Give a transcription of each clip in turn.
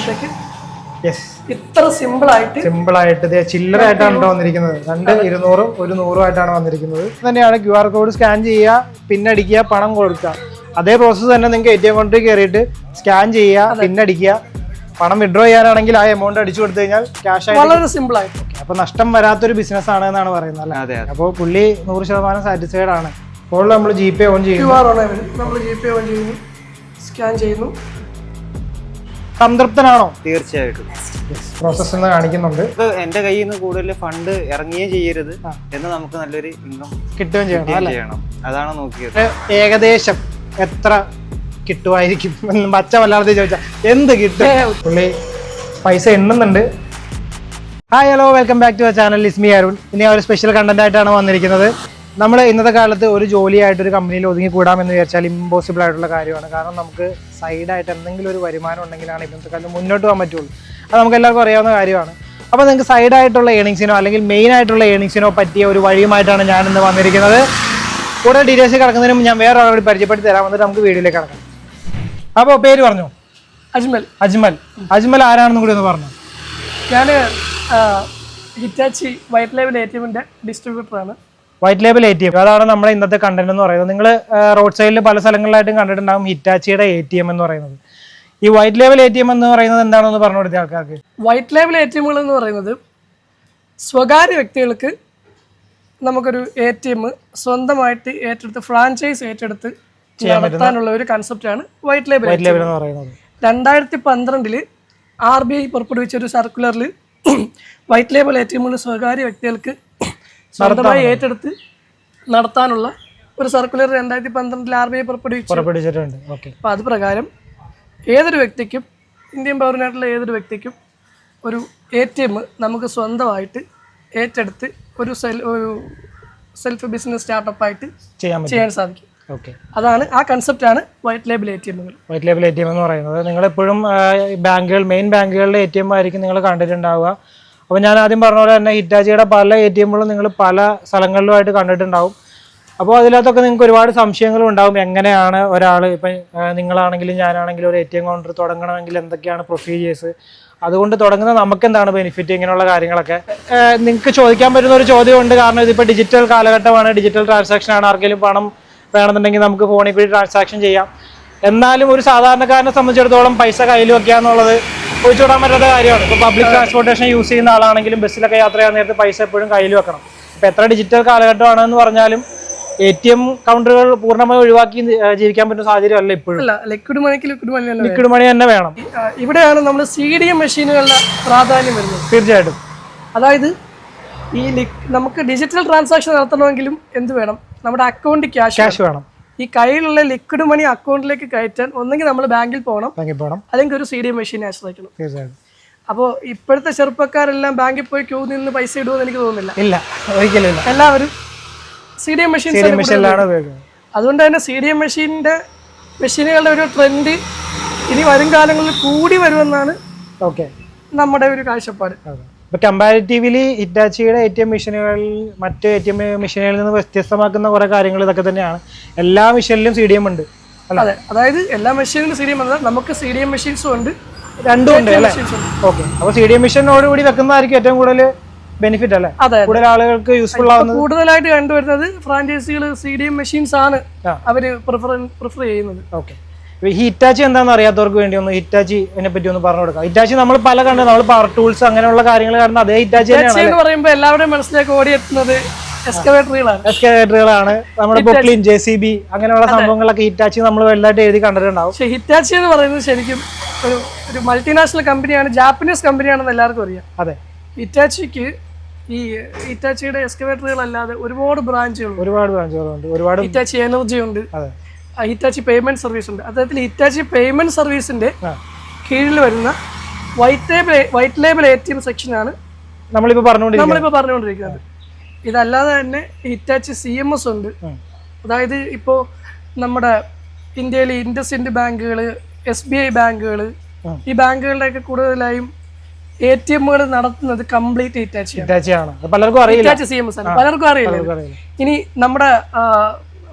വരുമ്പോഴത്തേക്ക് ഇത്ര സിമ്പിൾ ആയിട്ട് സിമ്പിൾ ആയിട്ട് ചില്ലറ ആയിട്ടാണ് വന്നിരിക്കുന്നത്. രണ്ട് ഇരുന്നൂറും ഒരു നൂറും ആയിട്ടാണ് വന്നിരിക്കുന്നത് തന്നെയാണ് ക്യു ആർ കോഡ് സ്കാൻ ചെയ്യുക പിന്നടിക്കുക പണം കൊടുക്കുക. അതേ പ്രോസസ്സ് തന്നെ നിങ്ങൾക്ക് എ ടി എം കൗണ്ടറിൽ കയറിയിട്ട് സ്കാൻ ചെയ്യുക പിന്നടിക്കുക പണം വിഡ്രോ ചെയ്യാനാണെങ്കിൽ ആ എമൗണ്ട് അടിച്ചു കൊടുത്തു കഴിഞ്ഞാൽ ക്യാഷ് ആയിട്ട് വളരെ സിമ്പിൾ ആയിട്ട് അപ്പൊ നഷ്ടം വരാത്തൊരു ബിസിനസ് ആണ് എന്നാണ് പറയുന്നത് അല്ലേ? അതെ അപ്പോൾ പുള്ളി നൂറ് ശതമാനം സാറ്റിസ്ഫൈഡ് ആണ്. ഇപ്പോൾ നമ്മൾ ജി പേ ഓൺ ചെയ്യുന്നു. നമ്മൾ ജി പേ ഓൺ ചെയ്യുന്നു സ്കാൻ ചെയ്യുന്നു. സംതൃപ്തനാണോ? തീർച്ചയായിട്ടും. പ്രോസസ് എന്ന് കാണിക്കുന്നുണ്ട്. എന്റെ കയ്യിൽ നിന്ന് കൂടുതൽ ഫണ്ട് ഇറങ്ങിയേ ചെയ്യരുത് എന്ന് നമുക്ക് നല്ലൊരു ഇൻകം കിട്ടുകയും ചെയ്യണം അതാണ് നോക്കിയത്. ഏകദേശം എത്ര കിട്ടുമായിരിക്കും പച്ച മലയാളത്തിൽ ചോദിച്ചാൽ എന്ത് കിട്ടും? പുള്ളി പൈസ എണ്ണുന്നുണ്ട്. Hi hello welcome back to channel ഇസ്മി അരുൺ ഇനി ഒരു സ്പെഷ്യൽ കണ്ടന്റ് ആയിട്ടാണ് വന്നിരിക്കുന്നത്. നമ്മൾ ഇന്നത്തെ കാലത്ത് ഒരു ജോലിയായിട്ട് ഒരു കമ്പനിയിൽ ഒതുങ്ങി കൂടാമെന്ന് വിചാരിച്ചാൽ ഇമ്പോസിബിൾ ആയിട്ടുള്ള കാര്യമാണ്. കാരണം നമുക്ക് സൈഡായിട്ട് എന്തെങ്കിലും ഒരു വരുമാനം ഉണ്ടെങ്കിലാണ് ഇന്നത്തെ കാലത്ത് മുന്നോട്ട് പോകാൻ പറ്റുള്ളൂ. അത് നമുക്ക് എല്ലാവർക്കും അറിയാവുന്ന കാര്യമാണ്. അപ്പോൾ നിങ്ങൾക്ക് സൈഡായിട്ടുള്ള ഏണിങ്സിനോ അല്ലെങ്കിൽ മെയിൻ ആയിട്ടുള്ള ഏണിങ്സിനോ പറ്റിയ ഒരു വഴിയുമായിട്ടാണ് ഞാൻ ഇന്ന് വന്നിരിക്കുന്നത്. കൂടെ ഡീറ്റെയിൽസ് കിടക്കുന്നതിന് മുമ്പ് ഞാൻ വേറെ ഒരാളോട് പരിചയപ്പെടുത്തി തരാം. വന്നിട്ട് നമുക്ക് വീഡിയോയിലേക്ക് കിടക്കാം. അപ്പോൾ പേര് പറഞ്ഞു? അജ്മൽ. അജ്മൽ. അജ്മൽ ആരാണെന്നും കൂടി ഒന്ന് പറഞ്ഞു? ഞാൻ ഹിറ്റാച്ചി വൈറ്റ് ലൈവ് എ ടി എമ്മിന്റെ ഡിസ്ട്രിബ്യൂട്ടറാണ് white label A T M അതാണ് നമ്മുടെ ഇന്നത്തെ കണ്ടന്റ് എന്ന് പറയുന്നത്. നിങ്ങൾ റോഡ് സൈഡിൽ പല സ്ഥലങ്ങളിലായിട്ടും കണ്ടിട്ടുണ്ടാകും ഹിറ്റാച്ചിയുടെ എ ടി എം എന്ന് പറയുന്നത്. ഈ white label A T M എന്ന് പറയുന്നത് എന്താണെന്ന് പറഞ്ഞു കൊടുത്ത ആൾക്കാർക്ക്? വൈറ്റ് ലേബിൾ എ ടി എമ്മുകൾ എന്ന് പറയുന്നത് സ്വകാര്യ വ്യക്തികൾക്ക് നമുക്കൊരു എ ടി എം സ്വന്തമായിട്ട് ഏറ്റെടുത്ത് ഫ്രാഞ്ചൈസ് ഏറ്റെടുത്ത് നടത്താനുള്ള ഒരു കൺസെപ്റ്റാണ് വൈറ്റ് ലേബിൾ വൈറ്റ് ലേബിൾ എന്ന് പറയുന്നത്. രണ്ടായിരത്തി പന്ത്രണ്ടിൽ ആർ ബി ഐ പുറപ്പെടുവിച്ച ഒരു സർക്കുലറിൽ വൈറ്റ് ലേബിൾ എ ടി എമ്മുകൾ സ്വകാര്യ വ്യക്തികൾക്ക് സ്വന്തമായി ഏറ്റെടുത്ത് നടത്താനുള്ള ഒരു സർക്കുലർ രണ്ടായിരത്തി പന്ത്രണ്ടിൽ ആർ ബി ഐ പുറപ്പെടുവിച്ചിട്ടുണ്ട്. അപ്പൊ അപ്പോൾ അത് പ്രകാരം ഏതൊരു വ്യക്തിക്കും ഇന്ത്യൻ പൗരനായിട്ടുള്ള ഏതൊരു വ്യക്തിക്കും ഒരു എ ടി എം നമുക്ക് സ്വന്തമായിട്ട് ഏറ്റെടുത്ത് ഒരു സെൽ ഒരു സെൽഫ് ബിസിനസ് സ്റ്റാർട്ടപ്പായിട്ട് ചെയ്യാൻ ചെയ്യാൻ സാധിക്കും. ഓക്കെ. അതാണ് ആ കൺസെപ്റ്റ് ആണ് white label A T എമ്മുകൾ white label A T M എന്ന് പറയുന്നത്. നിങ്ങൾ എപ്പോഴും ബാങ്കുകൾ മെയിൻ ബാങ്കുകളിലെ എ ടി എം ആയിരിക്കും നിങ്ങൾ കണ്ടിട്ടുണ്ടാവുക. അപ്പോൾ ഞാൻ ആദ്യം പറഞ്ഞ പോലെ തന്നെ ഹിറ്റാച്ചിയുടെ പല എ ടി എമ്മുകളും നിങ്ങൾ പല സ്ഥലങ്ങളിലുമായിട്ട് കണ്ടിട്ടുണ്ടാവും. അപ്പോൾ അതിനകത്തൊക്കെ നിങ്ങൾക്ക് ഒരുപാട് സംശയങ്ങളും ഉണ്ടാവും. എങ്ങനെയാണ് ഒരാൾ ഇപ്പം നിങ്ങളാണെങ്കിലും ഞാനാണെങ്കിലും ഒരു എ ടി എം കൗണ്ടർ തുടങ്ങണമെങ്കിൽ എന്തൊക്കെയാണ് പ്രൊസീജിയേഴ്സ് അതുകൊണ്ട് തുടങ്ങുന്ന നമുക്ക് എന്താണ് ബെനിഫിറ്റ് ഇങ്ങനെയുള്ള കാര്യങ്ങളൊക്കെ? നിങ്ങൾക്ക് ചോദിക്കാൻ പറ്റുന്ന ഒരു ചോദ്യമുണ്ട്. കാരണം ഇതിപ്പോൾ ഡിജിറ്റൽ കാലഘട്ടമാണ്. ഡിജിറ്റൽ ട്രാൻസാക്ഷൻ ആണ്. ആർക്കെങ്കിലും പണം വേണമെന്നുണ്ടെങ്കിൽ നമുക്ക് ഫോണിൽ കൂടി ട്രാൻസാക്ഷൻ ചെയ്യാം. എന്നാലും ഒരു സാധാരണക്കാരനെ സംബന്ധിച്ചിടത്തോളം പൈസ കയ്യിൽ വെക്കുക എന്നുള്ളത് ഒഴിച്ചുവിടാൻ പറ്റാത്ത കാര്യമാണ്. ഇപ്പോൾ പബ്ലിക് ട്രാൻസ്പോർട്ടേഷൻ യൂസ് ചെയ്യുന്ന ആളാണെങ്കിലും ബസ്സിലൊക്കെ യാത്ര ചെയ്യാൻ നേരത്തെ പൈസ എപ്പോഴും കയ്യിൽ വെക്കണം. ഇപ്പോൾ എത്ര ഡിജിറ്റൽ കാലഘട്ടമാണെന്ന് പറഞ്ഞാലും എ ടി എം കൗണ്ടറുകൾ പൂർണമായി ഒഴിവാക്കി ജീവിക്കാൻ പറ്റുന്ന സാഹചര്യമല്ല ഇപ്പോഴും. അല്ല ലിക്വിഡ് മണിക്ക് ലിക്വിഡ് മണി തന്നെ ലിക്വിഡ് മണി തന്നെ വേണം. വേണം. ഇവിടെയാണ് നമ്മൾ സി ഡി എം മെഷീനുകളുടെ പ്രാധാന്യം വരുന്നത്. തീർച്ചയായിട്ടും. അതായത് ഈ നമുക്ക് ഡിജിറ്റൽ ട്രാൻസാക്ഷൻ നടത്തണമെങ്കിലും എന്ത് വേണം? നമ്മുടെ അക്കൗണ്ട് ക്യാഷ് ക്യാഷ് വേണം. ഈ കയ്യിലുള്ള ലിക്വിഡ് മണി അക്കൗണ്ടിലേക്ക് കയറ്റാൻ ഒന്നെങ്കിൽ നമ്മൾ ബാങ്കിൽ പോകണം. ബാങ്കിൽ പോകണം. അല്ലെങ്കിൽ ഒരു സി ഡി എം മെഷീനെ ആശ്രയിക്കണം. തീർച്ചയായിട്ടും. അപ്പോൾ ഇപ്പോഴത്തെ ചെറുപ്പക്കാരെല്ലാം ബാങ്കിൽ പോയി ക്യൂ നിന്ന് പൈസ ഇടുമെന്ന് എനിക്ക് തോന്നുന്നില്ല. ഇല്ല ഒരിക്കലും എല്ലാവരും സി ഡി എം മെഷീൻ അതുകൊണ്ട് തന്നെ സി ഡി എം മെഷീനിന്റെ മെഷീനുകളുടെ ഒരു ട്രെൻഡ് ഇനി വരും കാലങ്ങളിൽ കൂടി വരുമെന്നാണ് ഓക്കെ നമ്മുടെ ഒരു കാഴ്ചപ്പാട്. അതെ ഇപ്പൊ കമ്പാരിറ്റീവ്ലി ഹിറ്റാച്ചിയുടെ എ ടി എം മെഷീനുകളിൽ മറ്റ് എ ടി എം മെഷീനുകളിൽ നിന്ന് വ്യത്യസ്തമാക്കുന്ന കുറേ കാര്യങ്ങൾ ഇതൊക്കെ തന്നെയാണ്. എല്ലാ മെഷീനിലും സി ഡി എം ഉണ്ട്. അതെ. അതായത് എല്ലാ മെഷീനിലും സി ഡി എം നമുക്ക് സി ഡി എം മെഷീൻസും ഉണ്ട്. രണ്ടും ഉണ്ട് അല്ലേ? ഓക്കെ അപ്പോൾ സി ഡി എം മെഷീനോട് കൂടി വെക്കുന്നതായിരിക്കും ഏറ്റവും കൂടുതൽ ബെനിഫിറ്റ് അല്ലേ? അതെ കൂടുതൽ ആളുകൾക്ക് യൂസ്ഫുൾ ആവുന്നത്. കൂടുതലായിട്ട് കണ്ടുവരുന്നത് ഫ്രാഞ്ചൈസികൾ സി ഡി എം മെഷീൻസ് ആണ് അവർ അവർ പ്രിഫർ പ്രിഫർ ചെയ്യുന്നത്. ഓക്കെ ഹിറ്റാച്ചി എന്താണെന്ന് അറിയാത്തവർക്ക് വേണ്ടി ഒന്ന് ഹിറ്റാച്ചി അതിനെ പറ്റി ഒന്ന് പറഞ്ഞു കൊടുക്കാം. ഹിറ്റാച്ചി നമ്മൾ പല കണ്ടു നമ്മൾ പവർ ടൂൾസ് അങ്ങനെയുള്ള കാര്യങ്ങൾ കാരണം അതേ ഹിറ്റാച്ചി എന്ന് പറയുമ്പോൾ എല്ലാവരുടെയും മനസ്സിലേക്ക് ഓടിയെത്തുന്നത് എക്സ്കവേറ്ററുകളാണ് എസ്കേറ്ററുകളാണ് നമ്മുടെ ബുക്ലിൻ ജെ സി ബി അങ്ങനെയുള്ള സംഭവങ്ങളൊക്കെ ഹിറ്റാച്ചി നമ്മൾ വലുതായിട്ട് എഴുതി കണ്ടിട്ടുണ്ടാവും. പക്ഷെ ഹിറ്റാച്ചി എന്ന് പറയുന്നത് ശരിക്കും ഒരു ഒരു മൾട്ടിനാഷണൽ കമ്പനിയാണ് ജാപ്പനീസ് കമ്പനിയാണെന്ന് എല്ലാവർക്കും അറിയാം. അതെ. ഹിറ്റാച്ചിക്ക് ഈ ഹിറ്റാച്ചിയുടെ എക്സ്കവേറ്ററുകൾ അല്ലാതെ ഒരുപാട് ബ്രാഞ്ചുകൾ ഒരുപാട് ബ്രാഞ്ചുകളുണ്ട്. ഒരുപാട് ഹിറ്റാച്ചി എനർജി ഉണ്ട് അതെ. ഹിറ്റാച്ചി പേയ്മെന്റ് സർവീസ് ഉണ്ട്. അതായത് ഹിറ്റാച്ചി പേയ്മെന്റ് സർവീസിന്റെ കീഴിൽ വരുന്ന white label white label A T M സെക്ഷനാണ് നമ്മളിപ്പോൾ പറഞ്ഞുകൊണ്ടിരിക്കുന്നത് നമ്മളിപ്പോൾ പറഞ്ഞുകൊണ്ടിരിക്കുന്നത്. ഇതല്ലാതെ തന്നെ ഹിറ്റാച്ചി സി എം എസ് ഉണ്ട്. അതായത് ഇപ്പോൾ നമ്മുടെ ഇന്ത്യയിലെ ഇൻഡസ് ഇൻഡ് ബാങ്കുകൾ എസ് ബി ഐ ബാങ്കുകൾ ഈ ബാങ്കുകളുടെയൊക്കെ കൂടുതലായും എ ടി എമ്മുകൾ നടത്തുന്നത് കംപ്ലീറ്റ് ഹിറ്റാച്ചി ആണ്. പലർക്കും അറിയില്ല. ഹിറ്റാച്ചി സി എം എസ് ആണ്. പലർക്കും അറിയില്ല. ഇനി നമ്മുടെ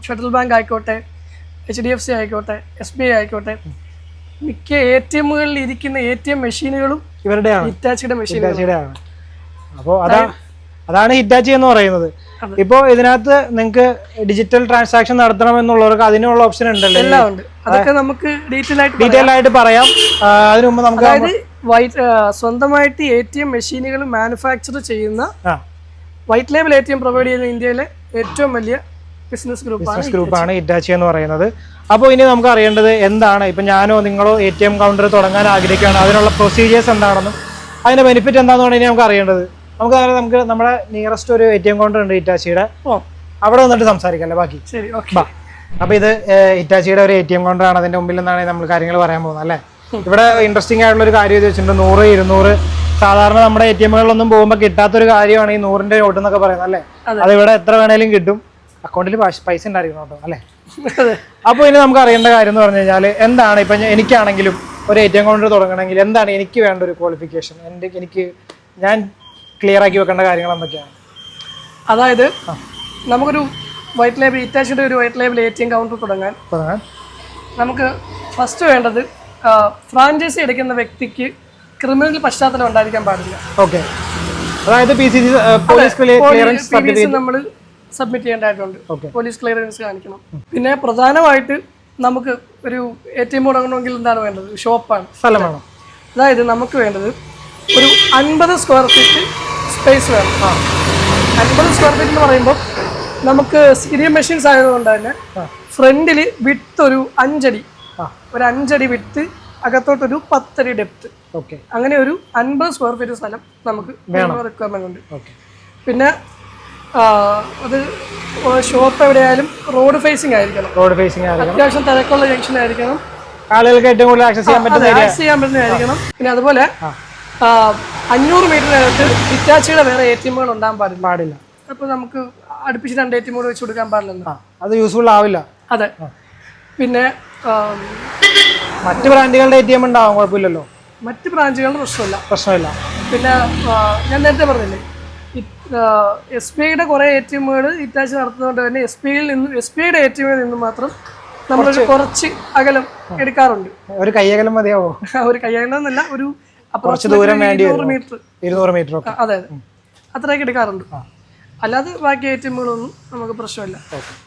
ഫെഡറൽ ബാങ്ക് ആയിക്കോട്ടെ എച്ച് ഡി എഫ് സി ആയിക്കോട്ടെ എസ് ബി ഐ ആയിക്കോട്ടെ മിക്ക എ ടി എമ്മുകളിൽ ഇരിക്കുന്ന എ ടി എം മെഷീനുകളും ഇവരുടെയാണ്. ഹിറ്റാച്ചിയുടെ മെഷീനുകളാണ് അപ്പോൾ അതാ അതാണ് ഹിറ്റാച്ചി എന്ന് പറയുന്നത്. ഇപ്പോൾ ഇതിനകത്ത് നിങ്ങൾക്ക് ഡിജിറ്റൽ ട്രാൻസാക്ഷൻ നടത്തണം എന്നുള്ളവർക്ക് അതിനുള്ള ഓപ്ഷൻ ഉണ്ടല്ലോ? എല്ലാം ഉണ്ട്. അതൊക്കെ നമുക്ക് ഡീറ്റെയിൽ ആയിട്ട് പറയാം. ഡീറ്റെയിൽ ആയിട്ട് പറയാം. അതിനു മുമ്പ് നമുക്ക് വൈറ്റ് സ്വന്തമായിട്ട് എ ടി എം മെഷീനുകൾ മാനുഫാക്ചർ ചെയ്യുന്ന white label A T M provide ചെയ്യുന്ന ഇന്ത്യയിലെ ഏറ്റവും വലിയ ബിസിനസ് ഗ്രൂപ്പാണ് ബിസിനസ് ഗ്രൂപ്പാണ് ഇറ്റാച്ചി എന്ന് പറയുന്നത്. അപ്പോൾ ഇനി നമുക്ക് അറിയേണ്ടത് എന്താണ്? ഇപ്പം ഞാനോ നിങ്ങളോ എ ടി എം കൗണ്ടർ തുടങ്ങാൻ ആഗ്രഹിക്കുകയാണ്. അതിനുള്ള പ്രൊസീജിയേഴ്സ് എന്താണെന്നും അതിന്റെ ബെനിഫിറ്റ് എന്താണെന്നാണ് ഇനി നമുക്ക് അറിയേണ്ടത്. നമുക്ക് നമുക്ക് നമ്മുടെ നിയറസ്റ്റ് ഒരു എ ടി എം കൗണ്ടർ ഉണ്ട് ഇറ്റാച്ചിയുടെ. അവിടെ വന്നിട്ട് സംസാരിക്കാം അല്ലേ? ബാക്കി. ശരി ഓക്കെ. അപ്പോൾ ഇത് ഇറ്റാച്ചിയുടെ ഒരു എ ടി എം കൗണ്ടറാണ് അതിന്റെ മുമ്പിൽ നിന്നാണ് നമ്മൾ കാര്യങ്ങൾ പറയാൻ പോകുന്നത് അല്ലേ? ഇവിടെ ഇൻട്രസ്റ്റിംഗ് ആയിട്ടുള്ള ഒരു കാര്യം എന്ന് വെച്ചിട്ടുണ്ട് നൂറ് ഇരുന്നൂറ്. സാധാരണ നമ്മുടെ എ ടി എമ്മുകളിലൊന്നും പോകുമ്പോൾ കിട്ടാത്തൊരു കാര്യമാണ് ഈ നൂറിന്റെ നോട്ട് എന്നൊക്കെ പറയുന്നത് അല്ലേ. അത് ഇവിടെ എത്ര വേണേലും കിട്ടും. അക്കൗണ്ടിൽ പൈസ ഉണ്ടായിരിക്കണം കേട്ടോ അല്ലേ? അപ്പോൾ ഇനി നമുക്ക് അറിയേണ്ട കാര്യം എന്ന് പറഞ്ഞു കഴിഞ്ഞാൽ എന്താണ് ഇപ്പം എനിക്കാണെങ്കിലും ഒരു എ ടി എം കൗണ്ടർ തുടങ്ങണമെങ്കിൽ എന്താണ് എനിക്ക് വേണ്ട ഒരു ക്വാളിഫിക്കേഷൻ എന്റെ എനിക്ക് ഞാൻ ക്ലിയർ ആക്കി വെക്കേണ്ട കാര്യങ്ങൾ എന്തൊക്കെയാണ്? അതായത് നമുക്കൊരു വൈറ്റ് ലേബിൾ ഇറ്റാച്ചിന്റെ ഒരു white label A T M counter തുടങ്ങാൻ നമുക്ക് ഫസ്റ്റ് വേണ്ടത് ഫ്രാഞ്ചൈസി എടുക്കുന്ന വ്യക്തിക്ക് ക്രിമിനൽ പശ്ചാത്തലം ഉണ്ടായിരിക്കാൻ പാടില്ല. ഓക്കെ അതായത് നമ്മൾ സബ്മിറ്റ് ചെയ്യേണ്ടതായിട്ടുണ്ട്. പോലീസ് ക്ലിയറൻസ് കാണിക്കണം. പിന്നെ പ്രധാനമായിട്ട് നമുക്ക് ഒരു എ ടി എം തുടങ്ങണമെങ്കിൽ എന്താണ് വേണ്ടത്? ഷോപ്പാണ് സ്ഥലമാണ് അതായത് നമുക്ക് വേണ്ടത് ഒരു അൻപത് സ്ക്വയർ ഫീറ്റ് സ്പേസ് വേണം. ആ. അൻപത് സ്ക്വയർ ഫീറ്റ് എന്ന് പറയുമ്പോൾ നമുക്ക് സീരിയം മെഷീൻസ് ആയതുകൊണ്ട് തന്നെ ഫ്രണ്ടിൽ വിട്ട് ഒരു അഞ്ചടി. ഒരു അഞ്ചടി വിട്ട് അകത്തോട്ടൊരു പത്തടി ഡെപ്ത് ഓക്കെ അങ്ങനെ ഒരു അൻപത് സ്ക്വയർ ഫീറ്റ് സ്ഥലം നമുക്ക് വേണം. റിക്വയർമെന്റ് ഉണ്ട്. ഓക്കെ പിന്നെ അത് ഷോപ്പ് എവിടെയായാലും റോഡ് ഫേസിംഗ് ആയിരിക്കണം. റോഡ് ഫേസിംഗ് ആയിരിക്കണം. അത്യാവശ്യം തിരക്കുള്ള ജംഗ്ഷൻ ആയിരിക്കണം. ആളുകൾക്ക് ഏറ്റവും കൂടുതൽ ആക്സസ് ചെയ്യാൻ പറ്റുന്ന ആക്സസ് ചെയ്യാൻ പറ്റുന്നതായിരിക്കണം പിന്നെ അതുപോലെ അഞ്ഞൂറ് മീറ്ററിനകത്ത് ഹിറ്റാച്ചിയുടെ വേറെ എ ടി എമ്മുകൾ ഉണ്ടാകാൻ പാടില്ല. പാടില്ല. അപ്പോൾ നമുക്ക് അടുപ്പിച്ച് രണ്ട് എ ടി എമ്മുകൾ വെച്ച് കൊടുക്കാൻ പാടില്ല അത് യൂസ്ഫുൾ ആവില്ല. അതെ. പിന്നെ മറ്റു മറ്റ് ബ്രാൻഡുകളുടെ എ ടി എം ഉണ്ടാവും കുഴപ്പമില്ലല്ലോ. മറ്റ് ബ്രാഞ്ചുകളുടെ പ്രശ്നമില്ല. പ്രശ്നമില്ല. പിന്നെ ഞാൻ നേരത്തെ പറഞ്ഞില്ലേ എസ് ബി ഐയുടെ കുറേ എ ടി എമ്മുകൾ ഇറ്റാച്ച് നടത്തുന്നതുകൊണ്ട് തന്നെ എസ് ബി ഐയിൽ നിന്നും എസ് ബി ഐയുടെ എ ടി എമ്മിൽ നിന്നും മാത്രം നമ്മൾ കുറച്ച് അകലം എടുക്കാറുണ്ട്. ഒരു കയ്യകലം മതിയാവോ? ഒരു കയ്യാണെന്നല്ല ഒരു കുറച്ച് ദൂരം വേണ്ടി മീറ്റർ. ഇരുന്നൂറ് മീറ്റർ അതെ അതെ. അത്രയൊക്കെ എടുക്കാറുണ്ട്. അല്ലാതെ ബാക്കി എ ടി എമ്മുകളൊന്നും നമുക്ക് പ്രശ്നമില്ല.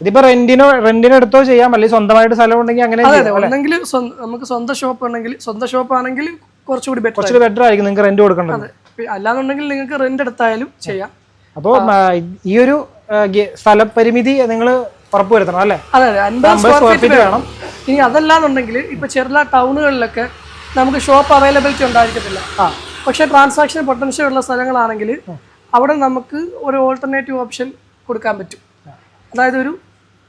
ഇതിപ്പോ റെന്റിനോ റെന്റിന് എടുത്തോ ചെയ്യാം. അല്ലെങ്കിൽ സ്വന്തമായിട്ട് സ്ഥലം ഉണ്ടെങ്കിൽ അങ്ങനെ അതെ ഒന്നെങ്കിൽ നമുക്ക് സ്വന്തം ഷോപ്പ് ഉണ്ടെങ്കിൽ സ്വന്തം ഷോപ്പ് ആണെങ്കിൽ കുറച്ചുകൂടി ബെറ്റർ കുറച്ചുകൂടി ബെറ്റർ ആയിരിക്കും. നിങ്ങൾക്ക് റെന്റ് കൊടുക്കേണ്ടത് അല്ലാന്നുണ്ടെങ്കിൽ നിങ്ങൾക്ക് റെന്റ് എടുത്തായാലും ചെയ്യാം. അപ്പോൾ ഈ ഒരു സ്ഥലപരിമിതി നിങ്ങൾ ഉറപ്പുവരുത്തണം അല്ലേ? അതെ അതെ. അൻപത് സ്ക്വയർ ഫീറ്റ് വേണം. ഇനി അതല്ലാന്നുണ്ടെങ്കിൽ ഇപ്പൊ ചെറിയ ടൗണുകളിലൊക്കെ നമുക്ക് ഷോപ്പ് അവൈലബിലിറ്റി ഉണ്ടായിരിക്കത്തില്ല. പക്ഷെ ട്രാൻസാക്ഷൻ പൊട്ടൻഷ്യൽ ഉള്ള സ്ഥലങ്ങളാണെങ്കിൽ അവിടെ നമുക്ക് ഒരു ഓൾട്ടർനേറ്റീവ് ഓപ്ഷൻ കൊടുക്കാൻ പറ്റും. അതായത് ഒരു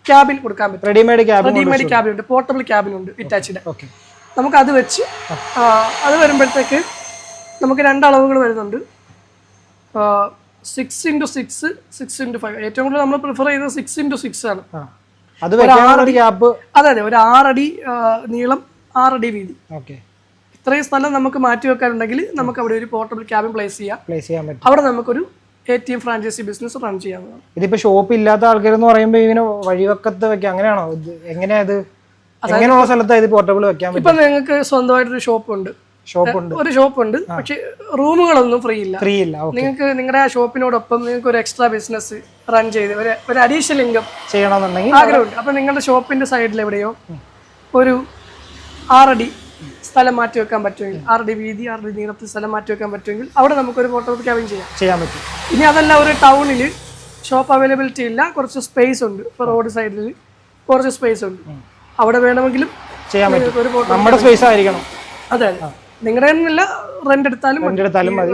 ക്യാബിൻ കൊടുക്കാൻ പറ്റും. റെഡിമെയ്ഡ് ക്യാബ് റെഡിമെയ്ഡ് ക്യാബിൻ ഉണ്ട്. പോർട്ടബിൾ ക്യാബിൻ ഉണ്ട് ഇറ്റാച്ച്ഡ് ഓക്കെ നമുക്ക് അത് വെച്ച് അത് വരുമ്പോഴത്തേക്ക് നമുക്ക് രണ്ട് അളവുകൾ വരുന്നുണ്ട്. Six into six six into five ഏറ്റവും കൂടുതൽ നമ്മൾ പ്രിഫർ ചെയ്യുന്നത് സിക്സ് ഇന്റു സിക്സ് ആണ്. അത് അതെ ഒരു ആറടി നീളം ആറടി വീതി. ഓക്കെ. ഇത്രയും സ്ഥലം നമുക്ക് മാറ്റി വെക്കാനുണ്ടെങ്കിൽ നമുക്ക് അവിടെ ഒരു പോർട്ടബിൾ ക്യാബിൻ പ്ലേസ് ചെയ്യാം. പ്ലേസ് ചെയ്യാൻ പറ്റും. അവിടെ നമുക്കൊരു A T M franchise business run ചെയ്യാവുന്നതാണ്. ഇതിപ്പോ ഷോപ്പ് ഇല്ലാത്ത ആൾക്കാരെന്ന് പറയുമ്പോൾ ഇങ്ങനെ വഴിവക്കത്ത് വെക്കാം അങ്ങനെയാണോ? എങ്ങനെയാ ഇത്? എങ്ങനെയുള്ള സ്ഥലത്ത് ഇത് പോർട്ടബിൾ വെക്കാൻ ഇപ്പം നിങ്ങൾക്ക് സ്വന്തമായിട്ടൊരു ഷോപ്പ് ഉണ്ട്. ഷോപ്പ് ഉണ്ട് ഒരു ഷോപ്പ് ഉണ്ട് പക്ഷേ റൂമുകളൊന്നും ഫ്രീ ഇല്ല ഫ്രീ ഇല്ല നിങ്ങൾക്ക് നിങ്ങളുടെ ആ ഷോപ്പിനോടൊപ്പം നിങ്ങൾക്ക് ഒരു എക്സ്ട്രാ ബിസിനസ് റൺ ചെയ്ത് ഒരു ഒരു അഡീഷണൽ ഇൻകം ചെയ്യണമെന്നുണ്ടെങ്കിൽ ആഗ്രഹമുണ്ട്. അപ്പം നിങ്ങളുടെ ഷോപ്പിന്റെ സൈഡിൽ എവിടെയോ ഒരു ആറടി സ്ഥലം മാറ്റി വെക്കാൻ പറ്റുമെങ്കിൽ ആറടി വീതി ആറടി നീളത്തിൽ സ്ഥലം മാറ്റി വെക്കാൻ പറ്റുമെങ്കിൽ അവിടെ നമുക്ക് ഒരു ഫോട്ടോ ക്യാബിൻ ചെയ്യാം. ചെയ്യാൻ പറ്റും. ഇനി അതല്ല ഒരു ടൗണിൽ ഷോപ്പ് അവൈലബിലിറ്റി ഇല്ല കുറച്ച് സ്പേസ് ഉണ്ട്. ഇപ്പോൾ റോഡ് സൈഡിൽ കുറച്ച് സ്പേസ് ഉണ്ട്. അവിടെ വേണമെങ്കിലും ചെയ്യാൻ പറ്റും. നമ്മുടെ സ്പേസ് ആയിരിക്കണം. അതെ അതെ. നിങ്ങളുടെ റെന്റ് എടുത്താലും Rent എടുത്താലും മതി.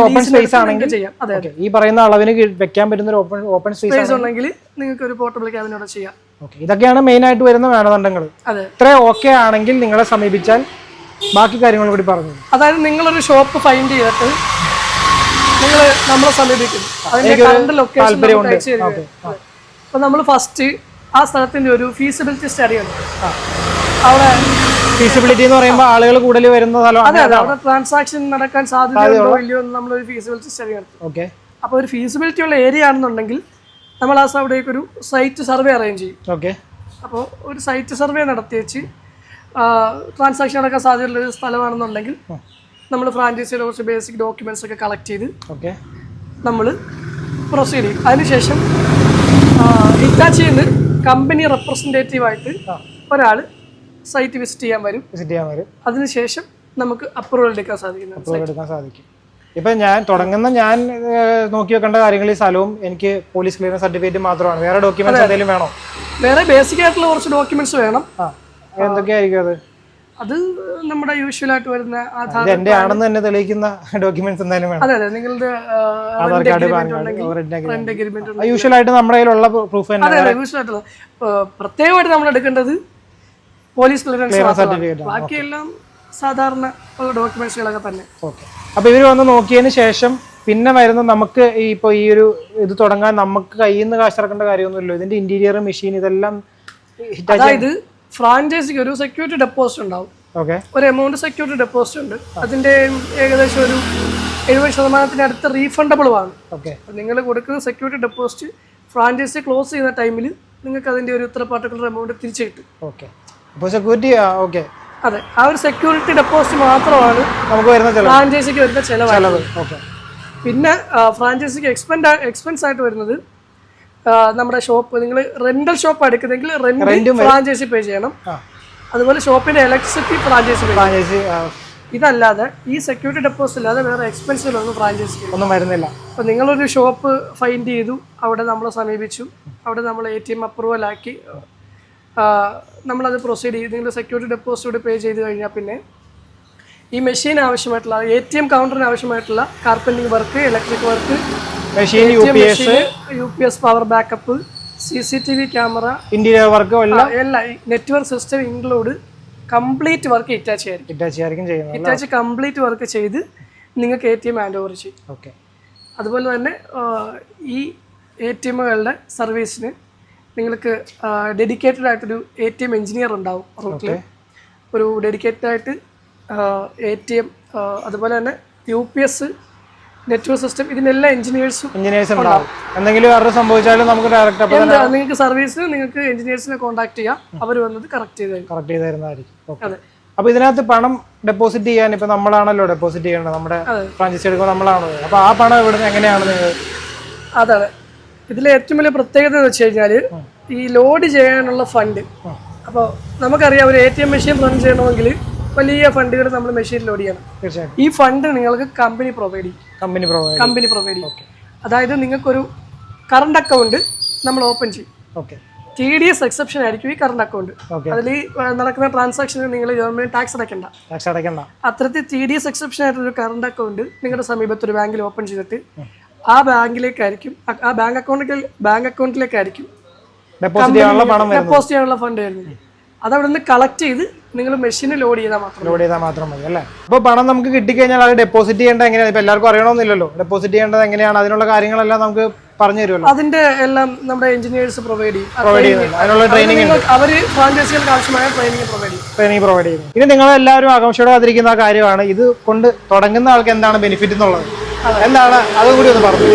open lease ആണെങ്കിൽ ചെയ്യാം. അതെ ഈ പറയുന്ന അളവിന് വെക്കാൻ പറ്റുന്ന ഒരു ഓപ്പൺ ഓപ്പൺ സ്പേസ് സ്പേസ് ഉണ്ടെങ്കിൽ നിങ്ങൾക്ക് ഒരു പോർട്ടബിൾ ക്യാബിനോട് ചെയ്യാം. ഓക്കെ ഇതൊക്കെയാണ് മെയിൻ ആയിട്ട് വരുന്ന മാനദണ്ഡങ്ങൾ. ഇത്ര ഓക്കെ ആണെങ്കിൽ നിങ്ങളെ സമീപിച്ചാൽ ബാക്കി കാര്യങ്ങൾ കൂടി പറഞ്ഞു. അതായത് നിങ്ങളൊരു ഷോപ്പ് ഫൈൻഡ് ചെയ്തിട്ട് നിങ്ങൾ നമ്മളെ സമീപിക്കും. അതിന്റെ കറണ്ട് ലൊക്കേഷൻ അപ്പൊ നമ്മൾ ഫസ്റ്റ് ആ സ്ഥലത്തിന്റെ ഒരു ഫീസിബിലിറ്റി സ്റ്റഡി ഉണ്ട് അവിടെ ഫീസിബിലിറ്റി എന്ന് പറയുമ്പോൾ ആളുകൾ കൂടുതൽ വരുന്ന അതെ സ്ഥലമാണ് അതെ അവിടെ ട്രാൻസാക്ഷൻ നടക്കാൻ സാധ്യതയുണ്ടോ ഇല്ലയോ എന്ന് നമ്മൾ ഒരു ഫീസിബിലിറ്റി സ്റ്റഡി നടത്തും. ഓക്കെ അപ്പോൾ ഒരു ഫീസിബിലിറ്റി ഉള്ള ഏരിയ ആണെന്നുണ്ടെങ്കിൽ നമ്മൾ ആ അവിടേക്ക് ഒരു സൈറ്റ് സർവേ അറേഞ്ച് ചെയ്യും. ഓക്കെ അപ്പോൾ ഒരു സൈറ്റ് സർവേ നടത്തി വെച്ച് ട്രാൻസാക്ഷൻ നടക്കാൻ സാധ്യതയുള്ള ഒരു സ്ഥലമാണെന്നുണ്ടെങ്കിൽ നമ്മൾ ഫ്രാഞ്ചൈസിയുടെ കുറച്ച് ബേസിക് ഡോക്യുമെന്റ്സ് ഒക്കെ കളക്ട് ചെയ്ത് ഓക്കെ നമ്മൾ പ്രൊസീഡ് ചെയ്യും. അതിനുശേഷം ഹിറ്റാച്ചിയിൽ നിന്ന് കമ്പനി റെപ്രസെന്റേറ്റീവായിട്ട് ഒരാൾ സൈറ്റ് വിസിറ്റ് ചെയ്യാൻ വരും. വിസിറ്റ് ചെയ്യാൻ വരും. അതിനുശേഷം നമുക്ക് അപ്രൂവൽ എടുക്കാൻ സാധിക്കും അപ്രൂവൽ എടുക്കാൻ സാധിക്കും. ഇപ്പൊ ഞാൻ തുടങ്ങുന്ന ഞാൻ നോക്കി വെക്കേണ്ട കാര്യങ്ങൾ ഈ സ്ഥലവും എനിക്ക് പോലീസ് ക്ലിയറൻസ് സർട്ടിഫിക്കറ്റ് മാത്രമാണ്. വേറെ ഡോക്യുമെന്റ്സ് എന്തെങ്കിലും വേണോ? വേറെ ബേസിക് ആയിട്ടുള്ള കുറച്ച് ഡോക്യുമെന്റ്സ് വേണം. എന്തൊക്കെയായിരിക്കും അത്? അത് നമ്മുടെ യൂഷ്വൽ ആയിട്ട് വരുന്ന ആധാർ എന്റെ ആണെന്ന് തന്നെ തെളിയിക്കുന്ന ഡോക്യുമെന്റ്സ് എന്തായാലും വേണം. അതെ അതെ. നിങ്ങളുടെ Aadhaar card PAN agreement usual ആയിട്ട് നമ്മുടെ കയ്യിലുള്ള പ്രൂഫ് തന്നെ യൂഷ്വൽ ആയിട്ടുള്ള. പ്രത്യേകമായിട്ട് നമ്മൾ എടുക്കേണ്ടത് പോലീസ് ക്ലിയറൻസ് സർട്ടിഫിക്കറ്റ് ബാക്കിയെല്ലാം സാധാരണ ഉള്ള ഡോക്യുമെന്റ്സുകളൊക്കെ തന്നെ. ഓക്കെ. അപ്പൊ ഇവർ വന്ന് നോക്കിയതിന് ശേഷം പിന്നെ വരുന്ന നമുക്ക് ഈ ഇപ്പൊ ഈ ഒരു ഇത് തുടങ്ങാൻ നമുക്ക് കയ്യിൽ നിന്ന് കാശിറക്കേണ്ട കാര്യമൊന്നുമില്ലല്ലോ. ഇതിന്റെ ഇന്റീരിയർ മെഷീൻ ഇതെല്ലാം അതായത് ഫ്രാഞ്ചൈസിക്ക് ഒരു സെക്യൂരിറ്റി ഡെപ്പോസിറ്റ് ഉണ്ടാവും. ഓക്കെ. ഒരു എമൗണ്ട് സെക്യൂരിറ്റി ഡെപ്പോസിറ്റ് ഉണ്ട്. അതിന്റെ ഏകദേശം ഒരു എഴുപത് ശതമാനത്തിന് അടുത്ത് റീഫണ്ടബിൾ ആണ് ഓക്കെ. നിങ്ങൾ കൊടുക്കുന്ന സെക്യൂരിറ്റി ഡെപ്പോസിറ്റ് ഫ്രാഞ്ചൈസി ക്ലോസ് ചെയ്യുന്ന ടൈമിൽ നിങ്ങൾക്ക് അതിന്റെ ഒരു ഇത്ര പർട്ടിക്കുലർ എമൗണ്ട് തിരിച്ചു കിട്ടും. ഓക്കെ. അപ്പോൾ സെക്യൂരിറ്റി ഓക്കെ അതെ ആ ഒരു സെക്യൂരിറ്റി ഡെപ്പോസിറ്റ് മാത്രമാണ് നമുക്ക് വരുന്ന ചെലവ്. ഫ്രാഞ്ചൈസിക്ക് വരുന്ന ചെലവ് ചെലവ് ഓക്കെ പിന്നെ ഫ്രാഞ്ചൈസിക്ക് എക്സ്പെൻഡ് എക്സ്പെൻസ് ആയിട്ട് വരുന്നത് നമ്മുടെ ഷോപ്പ് നിങ്ങൾ റെന്റൽ ഷോപ്പ് എടുക്കുന്നെങ്കിൽ റെന്റ് ഫ്രാഞ്ചൈസി പേ ചെയ്യണം. അതുപോലെ ഷോപ്പിന്റെ ഇലക്ട്രിസിറ്റി ഫ്രാഞ്ചൈസി ഫ്രാഞ്ചൈസി ഇതല്ലാതെ ഈ സെക്യൂരിറ്റി ഡെപ്പോസിറ്റ് അല്ലാതെ വേറെ എക്സ്പെൻസുകളൊന്നും ഫ്രാഞ്ചൈസി ഒന്നും വരുന്നില്ല. അപ്പോൾ നിങ്ങളൊരു ഷോപ്പ് ഫൈൻഡ് ചെയ്തു അവിടെ നമ്മളെ സമീപിച്ചു അവിടെ നമ്മൾ എ ടി എം അപ്രൂവൽ ആക്കി നമ്മളത് പ്രൊസീഡ് ചെയ്ത് നിങ്ങൾ സെക്യൂരിറ്റി ഡെപ്പോസിറ്റ് പേ ചെയ്ത് കഴിഞ്ഞാൽ പിന്നെ ഈ മെഷീൻ ആവശ്യമായിട്ടുള്ള എ ടി എം കൗണ്ടറിന് ആവശ്യമായിട്ടുള്ള carpentering work electric work machine U P S power backup C C T V camera interior work എല്ലാം network system include complete work Hitachi ആയിരിക്കും. ഇറ്റാച്ച് ആയിരിക്കും ചെയ്യുന്നത് ഇറ്റാച്ച് കംപ്ലീറ്റ് വർക്ക് ചെയ്ത് നിങ്ങൾക്ക് A T M hand over ചെയ്യും. Okay അതുപോലെ തന്നെ ഈ എ ടി എമ്മുകളുടെ സർവീസിന് നിങ്ങൾക്ക് ഡെഡിക്കേറ്റഡ് ആയിട്ടൊരു എ ടി എം എഞ്ചിനീയർ ഉണ്ടാവും റൂട്ടിൽ ഒരു ഡെഡിക്കേറ്റഡ് ആയിട്ട് എ ടി എം അതുപോലെ തന്നെ U P S network system ഇതിനെല്ലാം എഞ്ചിനീയേഴ്സും എഞ്ചിനീയേഴ്സ് ഉണ്ടാവും. എന്തെങ്കിലും വേറെ സംഭവിച്ചാലും നമുക്ക് ഡയറക്റ്റ് നിങ്ങൾക്ക് സർവീസിന് നിങ്ങൾക്ക് എഞ്ചിനീയേഴ്സിനെ കോൺടാക്ട് ചെയ്യാം. അവർ വന്നത് കറക്റ്റ് ചെയ്ത് കറക്റ്റ് ചെയ്ത് തരുന്നതായിരിക്കും. അതെ. അപ്പോൾ ഇതിനകത്ത് പണം ഡെപ്പോസിറ്റ് ചെയ്യാൻ ഇപ്പൊ നമ്മളാണല്ലോ ഡെപ്പോസിറ്റ് ചെയ്യേണ്ടത്. നമ്മുടെ ഫ്രാഞ്ചൈസി എടുക്കുമ്പോൾ നമ്മളാണോ അപ്പൊ ആ പണം എവിടെ എങ്ങനെയാണ് നിങ്ങൾ അതാണ് ഇതിലെ ഏറ്റവും വലിയ പ്രത്യേകത എന്ന് വെച്ച് കഴിഞ്ഞാൽ ഈ ലോഡ് ചെയ്യാനുള്ള ഫണ്ട്. അപ്പോൾ നമുക്കറിയാം ഒരു A T M machine run ചെയ്യണമെങ്കിൽ വലിയ ഫണ്ടുകൾ നമ്മൾ മെഷീൻ ലോഡ് ചെയ്യണം. തീർച്ചയായിട്ടും. ഈ ഫണ്ട് നിങ്ങൾക്ക് കമ്പനി പ്രൊവൈഡ് ചെയ്യും. കമ്പനി പ്രൊവൈഡ് കമ്പനി പ്രൊവൈഡ് ചെയ്യും. അതായത് നിങ്ങൾക്കൊരു കറണ്ട് അക്കൗണ്ട് നമ്മൾ ഓപ്പൺ ചെയ്യും. Okay T D S exception ആയിരിക്കും ഈ കറണ്ട് അക്കൗണ്ട് അതിൽ ഈ നടക്കുന്ന ട്രാൻസാക്ഷന് നിങ്ങൾ ഗവൺമെന്റ് ടാക്സ് അടയ്ക്കണ്ട. ടാക്സ് അടയ്ക്കണ്ട. അത്തരത്തിൽ ടി ഡി എസ് എക്സെപ്ഷൻ ആയിട്ടൊരു കറണ്ട് അക്കൗണ്ട് നിങ്ങളുടെ സമീപത്ത് ഒരു ബാങ്കിൽ ഓപ്പൺ ചെയ്തിട്ട് ആ ബാങ്കിലേക്കായിരിക്കും ആ- ബാങ്ക് അക്കൗണ്ടിൽ ബാങ്ക് അക്കൗണ്ടിലേക്കായിരിക്കും ഡെപ്പോസിറ്റ് ചെയ്യാനുള്ള പണം ഡെപ്പോസിറ്റ് ചെയ്യാനുള്ള ഫണ്ട് വരുന്നത്. അത് അവിടെ നിന്ന് കളക്ട് ചെയ്ത് നിങ്ങൾ മെഷീനിൽ ലോഡ് ചെയ്താൽ മാത്രം ലോഡ് ചെയ്താൽ മാത്രം മതി അല്ലേ? അപ്പോൾ പണം നമുക്ക് കിട്ടിക്കഴിഞ്ഞാൽ അത് ഡെപ്പോസിറ്റ് ചെയ്യേണ്ടത് എങ്ങനെയാണ്? ഇപ്പൊ എല്ലാവർക്കും അറിയണമെന്നില്ലല്ലോ. ഡെപ്പോസിറ്റ് ചെയ്യേണ്ടത് എങ്ങനെയാണ്? അതിനുള്ള കാര്യങ്ങളെല്ലാം നമുക്ക് പറഞ്ഞു തരുമല്ലോ. അതിന്റെ എല്ലാം നമ്മുടെ എഞ്ചിനീയേഴ്സ് പ്രൊവൈഡ് ചെയ്യും. പ്രൊവൈഡ് അതിനുള്ള അത് ട്രെയിനിങ് അവർ ഫ്രാഞ്ചൈസികൾക്ക് ആവശ്യമായ ട്രെയിനിങ് പ്രൊവൈഡ് ചെയ്യും. ട്രെയിനിങ് പ്രൊവൈഡ് ചെയ്യുന്നത് ഇനി നിങ്ങൾ എല്ലാവരും ആകാംക്ഷയോടെ കാത്തിരിക്കുന്ന കാര്യമാണ്. ഇത് കൊണ്ട് തുടങ്ങുന്ന ആൾക്ക് എന്താണ് ബെനിഫിറ്റ് എന്നുള്ളത്? എന്താണ്? അതും കൂടി ഒന്ന് പറഞ്ഞു.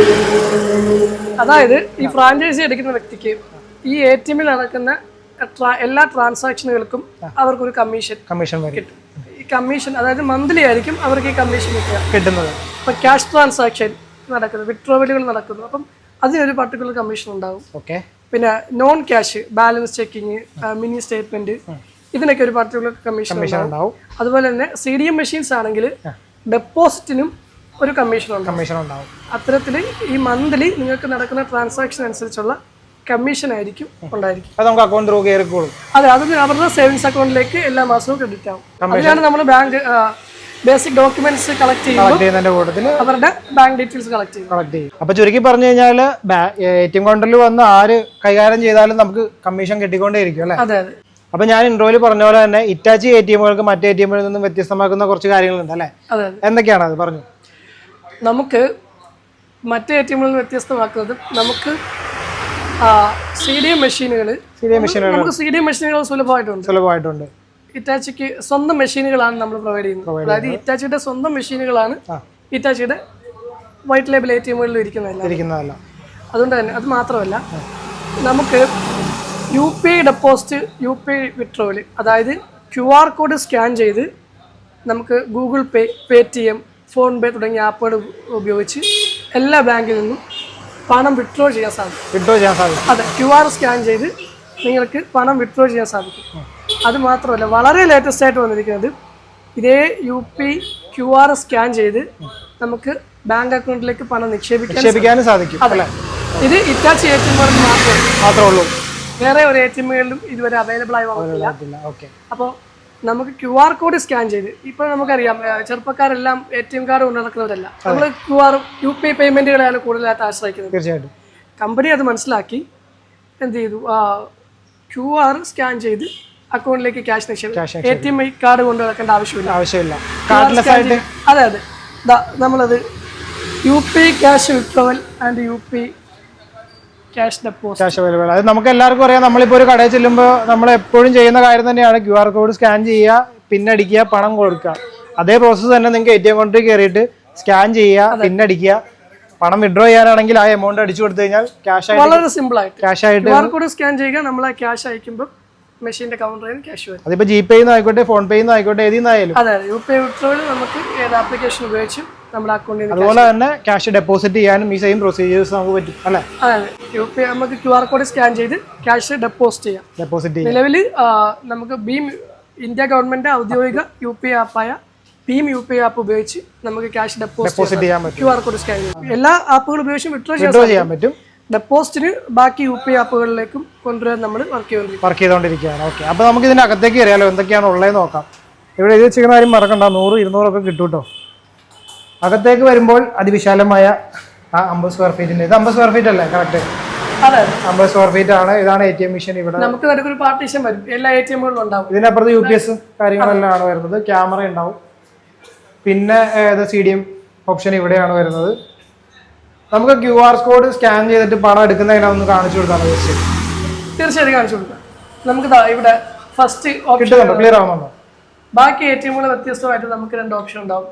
അതായത് ഈ ഫ്രാഞ്ചൈസി എടുക്കുന്ന വ്യക്തിക്ക് ഈ എ ടി എമ്മിൽ നടക്കുന്ന എല്ലാ ട്രാൻസാക്ഷനുകൾക്കും അവർക്കൊരു കമ്മീഷൻ കമ്മീഷൻ കിട്ടും. ഈ കമ്മീഷൻ അതായത് മന്ത്ലി ആയിരിക്കും അവർക്ക് ഈ കമ്മീഷൻ കിട്ടുക. കിട്ടുന്നത്. ഇപ്പൊ ക്യാഷ് ട്രാൻസാക്ഷൻ നടക്കുന്നു വിഡ്രോവലുകൾ നടക്കുന്നു. അപ്പം അതിനൊരു പർട്ടിക്കുലർ കമ്മീഷൻ ഉണ്ടാവും. ഓക്കെ പിന്നെ non cash balance checking mini statement ഇതിനൊക്കെ ഒരു പർട്ടിക്കുലർ കമ്മീഷൻ ഉണ്ടാവും. അതുപോലെ തന്നെ സി ഡി എം മെഷീൻസ് ആണെങ്കിൽ ഡെപ്പോസിറ്റിനും ഒരു കമ്മീഷൻ ഉണ്ട് കമ്മീഷൻ ഉണ്ടാവും. അത്തരത്തിൽ ഈ മന്ത്ലി നിങ്ങൾക്ക് നടക്കുന്ന ട്രാൻസാക്ഷൻ അനുസരിച്ചുള്ള കമ്മീഷൻ ആയിരിക്കും ഉണ്ടായിരിക്കും. അത് നമുക്ക് അക്കൗണ്ട് ത്രൂ കയറിക്കോളും. അതെ അത് അവരുടെ സേവിങ്സ് അക്കൗണ്ടിലേക്ക് എല്ലാ മാസവും ക്രെഡിറ്റ് ആവും. അതിനാണ് നമ്മൾ ബാങ്ക് ബേസിക് ഡോക്യുമെന്റ്സ് കളക്ട് ചെയ്യുന്നത് ചെയ്യുന്നതിന്റെ കൂട്ടത്തിൽ അവരുടെ ബാങ്ക് ഡീറ്റെയിൽസ് കളക്ട് ചെയ്യും. കളക്ട് ചെയ്യും. അപ്പൊ ചുരുക്കി പറഞ്ഞു കഴിഞ്ഞാൽ എ ടി എം കൗണ്ടറിൽ വന്ന് ആര് കൈകാര്യം ചെയ്താലും നമുക്ക് കമ്മീഷൻ കിട്ടിക്കൊണ്ടേയിരിക്കും അല്ലേ? അതെ അതെ. അപ്പൊ ഞാൻ ഇൻട്രോയിൽ പറഞ്ഞ പോലെ തന്നെ ഇറ്റാച്ചി എ ടി എമ്മുകൾക്ക് മറ്റേ എ ടി എമ്മിൽ നിന്നും വ്യത്യസ്തമാക്കുന്ന കുറച്ച് കാര്യങ്ങളുണ്ട് അല്ലേ? എന്തൊക്കെയാണ് അത്? പറഞ്ഞു. നമുക്ക് മറ്റേ എ ടി എമ്മിൽ നിന്ന് വ്യത്യസ്തമാക്കുന്നത് നമുക്ക് സി ഡി എം മെഷീനുകൾ സി ഡി എം മെഷീനുകൾ നമുക്ക് സി ഡി എം മെഷീനുകൾ സുലഭമായിട്ടുണ്ട്. സുലഭമായിട്ടുണ്ട്. ഇറ്റാച്ചിക്ക് സ്വന്തം മെഷീനുകളാണ് നമ്മൾ പ്രൊവൈഡ് ചെയ്യുന്നത്. അതായത് ഇറ്റാച്ചിയുടെ സ്വന്തം മെഷീനുകളാണ് ഇറ്റാച്ചിയുടെ വൈറ്റ് ലേബിൾ എ ടി എമ്മുകളിൽ ഇരിക്കുന്നതല്ല. ഇരിക്കുന്നതല്ല. അതുകൊണ്ട് തന്നെ അത് മാത്രമല്ല നമുക്ക് U P I deposit U P I withdrawal അതായത് ക്യു ആർ കോഡ് സ്കാൻ ചെയ്ത് നമുക്ക് Google Pay Paytm PhonePe തുടങ്ങിയ ആപ്പുകൾ ഉപയോഗിച്ച് എല്ലാ ബാങ്കിൽ നിന്നും പണം വിഡ്രോ ചെയ്യാൻ സാധിക്കും. വിഡ്രോ ചെയ്യാൻ സാധിക്കും. അതെ ക്യു ആർ സ്കാൻ ചെയ്ത് നിങ്ങൾക്ക് പണം വിഡ്രോ ചെയ്യാൻ സാധിക്കും. അത് മാത്രമല്ല വളരെ ലേറ്റസ്റ്റ് ആയിട്ട് വന്നിരിക്കുന്നത് ഇതേ U P Q R scan ചെയ്ത് നമുക്ക് ബാങ്ക് അക്കൗണ്ടിലേക്ക് പണം നിക്ഷേപിക്കാൻ നിക്ഷേപിക്കാനും സാധിക്കും അല്ലേ? ഇത് ഇറ്റാച്ചി എ ടി എം മാത്രമേ മാത്രമേ ഉള്ളൂ. വേറെ ഒരു എ ടി എമ്മുകളിലും ഇതുവരെ അവൈലബിൾ ആയി വന്നിട്ടില്ല. ഓക്കെ അപ്പോൾ നമുക്ക് ക്യു ആർ കോഡ് സ്കാൻ ചെയ്ത്. ഇപ്പൊ നമുക്കറിയാം ചെറുപ്പക്കാരെല്ലാം എ ടി എം കാർഡ് കൊണ്ട് നടക്കുന്നവരല്ല നമ്മൾ Q R U P I പേയ്മെന്റുകളെയാണ് കൂടുതലായിട്ട് ആശ്രയിക്കുന്നത്. തീർച്ചയായിട്ടും. കമ്പനി അത് മനസ്സിലാക്കി എന്ത് ചെയ്തു ക്യു ആർ സ്കാൻ ചെയ്ത് അക്കൗണ്ടിലേക്ക് ക്യാഷ് നിക്ഷേപം എ ടി എം കാർഡ് കൊണ്ട് നടക്കേണ്ട ആവശ്യമില്ല. ആവശ്യമില്ല. അതെ അതെ. നമ്മളത് U P cash withdrawal and U P cash deposit cash available അത് നമുക്ക് എല്ലാവർക്കും അറിയാം. നമ്മളിപ്പോൾ ഒരു കടയിൽ ചെല്ലുമ്പോൾ നമ്മൾ എപ്പോഴും ചെയ്യുന്ന കാര്യം തന്നെയാണ് ക്യു ആർ കോഡ് സ്കാൻ ചെയ്യുക പിന്നടിക്കുക പണം കൊടുക്കുക. അതേ പ്രോസസ്സ് തന്നെ നിങ്ങൾക്ക് എ ടി എം കൗണ്ടറിൽ കയറിയിട്ട് സ്കാൻ ചെയ്യുക പിന്നടിക്കുക പണം വിഡ്രോ ചെയ്യാനാണെങ്കിൽ ആ എമൗണ്ട് അടിച്ചു കൊടുത്തു കഴിഞ്ഞാൽ ക്യാഷ് വളരെ സിമ്പിൾ ആയിട്ട്. ക്യാഷ് ആയിട്ട് ക്യു ആർ കോഡ് സ്കാൻ ചെയ്യുക നമ്മൾ ആ ക്യാഷ് അയക്കുമ്പോൾ മെഷീന്റെ കൗണ്ടറിൽ ക്യാഷ് വരും. അതിപ്പോ ജി പേ ആയിക്കോട്ടെ ഫോൺ പേ ആയിക്കോട്ടെ ഏതിൽ നിന്നായാലും അതെ യു പി ഐ വിഡ്രോവൽ നമുക്ക് ഏത് ആപ്ലിക്കേഷൻ ഉപയോഗിച്ചും നമ്മുടെ അക്കൗണ്ടിൽ നിന്ന് അതുപോലെ തന്നെ ക്യാഷ് ഡെപ്പോസിറ്റ് ചെയ്യാനും ഈ സെയിം പ്രൊസീജിയേഴ്സ് നമുക്ക് പറ്റും അല്ലേ? അതെ യു പി ഐ നമുക്ക് ക്യു ആർ കോഡ് സ്കാൻ ചെയ്ത് ക്യാഷ് ഡെപ്പോസിറ്റ് ചെയ്യാം. ഡെപ്പോസിറ്റ് ചെയ്യാം. നിലവിൽ നമുക്ക് ഭീം ഇന്ത്യ ഗവൺമെന്റ് ഔദ്യോഗിക യു പി ഐ ആപ്പായ ഭീം യു പി ഐ ആപ്പ് ഉപയോഗിച്ച് നമുക്ക് ക്യാഷ് ഡെപ്പോസിറ്റ് ചെയ്യാൻ പറ്റും. ക്യു ആർ കോഡ് സ്കാൻ ചെയ്യാം എല്ലാ ആപ്പുകളും ഉപയോഗിച്ച് വിഡ്രോ ചെയ്യാൻ പറ്റും. ഡെപ്പോസിറ്റിന് ബാക്കി യു പി ആപ്പുകളിലേക്കും കൊണ്ടുവരാൻ നമ്മൾ വർക്ക് ചെയ്തുകൊണ്ടിരിക്കും വർക്ക് ചെയ്തുകൊണ്ടിരിക്കുകയാണ് ഓക്കെ അപ്പോൾ നമുക്ക് ഇതിന്റെ അകത്തേക്ക് അറിയാലോ എന്തൊക്കെയാണ് ഉള്ളതെന്ന് നോക്കാം. ഇവിടെ എഴുതി വെച്ചിരിക്കുന്ന കാര്യം മറക്കണ്ട. നൂറ് ഇരുന്നൂറൊക്കെ കിട്ടും കേട്ടോ. അകത്തേക്ക് വരുമ്പോൾ അതിവിശാലമായ ആ അമ്പത് സ്ക്വയർ ഫീറ്റിന്റെ ഇത് അമ്പത് സ്ക്വയർ ഫീറ്റ് അല്ലേ? കറക്റ്റ് അതെ. അമ്പത് സ്ക്വയർ ഫീറ്റ് ആണ്. ഇതാണ് എ ടി എം മെഷീൻ ഇവിടെ. നമുക്ക് ഒരു പാർട്ടീഷൻ വരും. എല്ലാ എ ടി എമ്മുകളും ഉണ്ടാവും. ഇതിനപ്പുറത്ത് യു പി എസ് കാര്യങ്ങളെല്ലാം ആണ് വരുന്നത്. ക്യാമറ ഉണ്ടാവും. പിന്നെ സി ഡി എം ഓപ്ഷൻ ഇവിടെയാണ് വരുന്നത്. നമുക്ക് ക്യു ആർ കോഡ് സ്കാൻ ചെയ്തിട്ട് പണം എടുക്കുന്നതിനെ ഒന്ന് കാണിച്ചു കൊടുക്കാൻ തീർച്ചയായും തീർച്ചയായിട്ടും കാണിച്ചു കൊടുക്കാം. നമുക്ക് ഇവിടെ ഫസ്റ്റ് ഓപ്ഷൻ ക്ലിയർ ആവുന്നുണ്ടോ? ബാക്കി എ ടി എമ്മുകൾ വ്യത്യസ്തമായിട്ട് നമുക്ക് രണ്ട് ഓപ്ഷൻ ഉണ്ടാവും.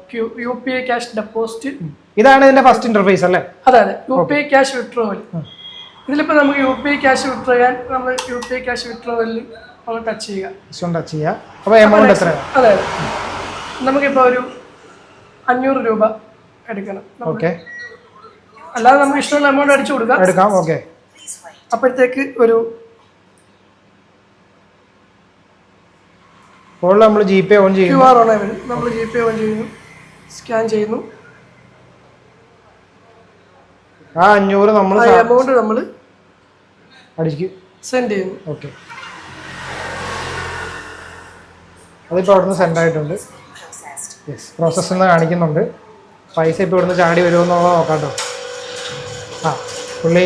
U P I cash deposit ഇതാണ് ഇതിന്റെ ഫസ്റ്റ് ഇന്റർഫേസ് അല്ലേ? അതെ അതെ. U P I cash withdrawal ഇതിലിപ്പോൾ നമുക്ക് U P I cash withdraw ചെയ്യാൻ നമ്മൾ യു പി ഐ ക്യാഷ് വിഡ്രോവലിൽ നമ്മൾ ടച്ച് ചെയ്യുക. ടച്ച് ചെയ്യാം അപ്പോൾ എമൗണ്ട് എത്ര അതെ നമുക്കിപ്പോൾ ഒരു അഞ്ഞൂറ് രൂപ എടുക്കണം. ഓക്കെ അല്ലാതെ നമുക്ക് ഇഷ്ടമുള്ള എമൗണ്ട് അടിച്ചു കൊടുക്കാം. എടുക്കാം ഓക്കെ അപ്പോഴത്തേക്ക് ഒരു ഇപ്പോൾ നമ്മൾ ജി പേ ഓൺ ചെയ്യും ക്യു ആർ ഓൺ ആയി നമ്മൾ ജി പേ ഓൺ ചെയ്യുന്നു. സ്കാൻ ചെയ്യുന്നു. ആ അഞ്ഞൂറ് നമ്മൾ ആ എമൗണ്ട് നമ്മൾ അടിക്കും. സെൻഡ് ചെയ്യുന്നു. ഓക്കെ അതിപ്പോൾ അവിടുന്ന് സെൻഡ് ആയിട്ടുണ്ട്. യെസ് പ്രോസസ്സ് എന്ന് കാണിക്കുന്നുണ്ട്. പൈസ ഇപ്പോൾ ഇവിടുന്ന് ചാടി വരുമോ എന്നുള്ളത് നോക്കാം കേട്ടോ. ആ പുള്ളി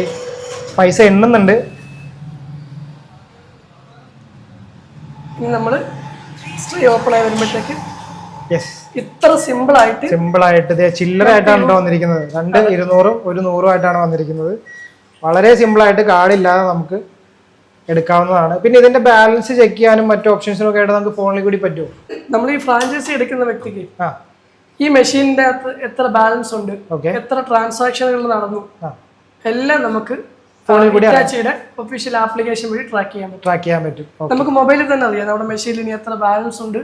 പൈസ എണ്ണുന്നുണ്ട്. ഇനി നമ്മൾ ഓപ്പൺ ആയി വരുമ്പോഴത്തേക്ക് യെസ് ഇത്ര സിമ്പിളായിട്ട് സിമ്പിൾ ആയിട്ട് ചില്ലറ ആയിട്ടാണ് കേട്ടോ വന്നിരിക്കുന്നത്. രണ്ട് ഇരുന്നൂറും ഒരു നൂറും ആയിട്ടാണ് വന്നിരിക്കുന്നത്. വളരെ സിമ്പിൾ ആയിട്ട് കാർഡില്ലാതെ നമുക്ക് എടുക്കാവുന്നതാണ്. പിന്നെ ഇതിന്റെ ബാലൻസ് ചെക്ക് ചെയ്യാനും മറ്റു ഓപ്ഷൻസിനും ഒക്കെ ആയിട്ട് നമുക്ക് ഫോണിൽ കൂടി പറ്റുമോ? നമ്മൾ ഈ ഫ്രാഞ്ചൈസി എടുക്കുന്ന വ്യക്തിക്ക് ഈ മെഷീനിന്റെ എത്ര ബാലൻസ് ഉണ്ട്? എത്ര ട്രാൻസാക്ഷനുകൾ നടന്നു? എല്ലാം നമുക്ക് ഫോണിൽ കൂടി ഒഫീഷ്യൽ ആപ്ലിക്കേഷൻ വഴി ട്രാക്ക് ചെയ്യാൻ പറ്റും. ട്രാക്ക് ചെയ്യാൻ പറ്റും. നമുക്ക് മൊബൈലിൽ തന്നെ അറിയാം. നമ്മുടെ മെഷീനിൽ ഇനി എത്ര ബാലൻസ് ഉണ്ട്.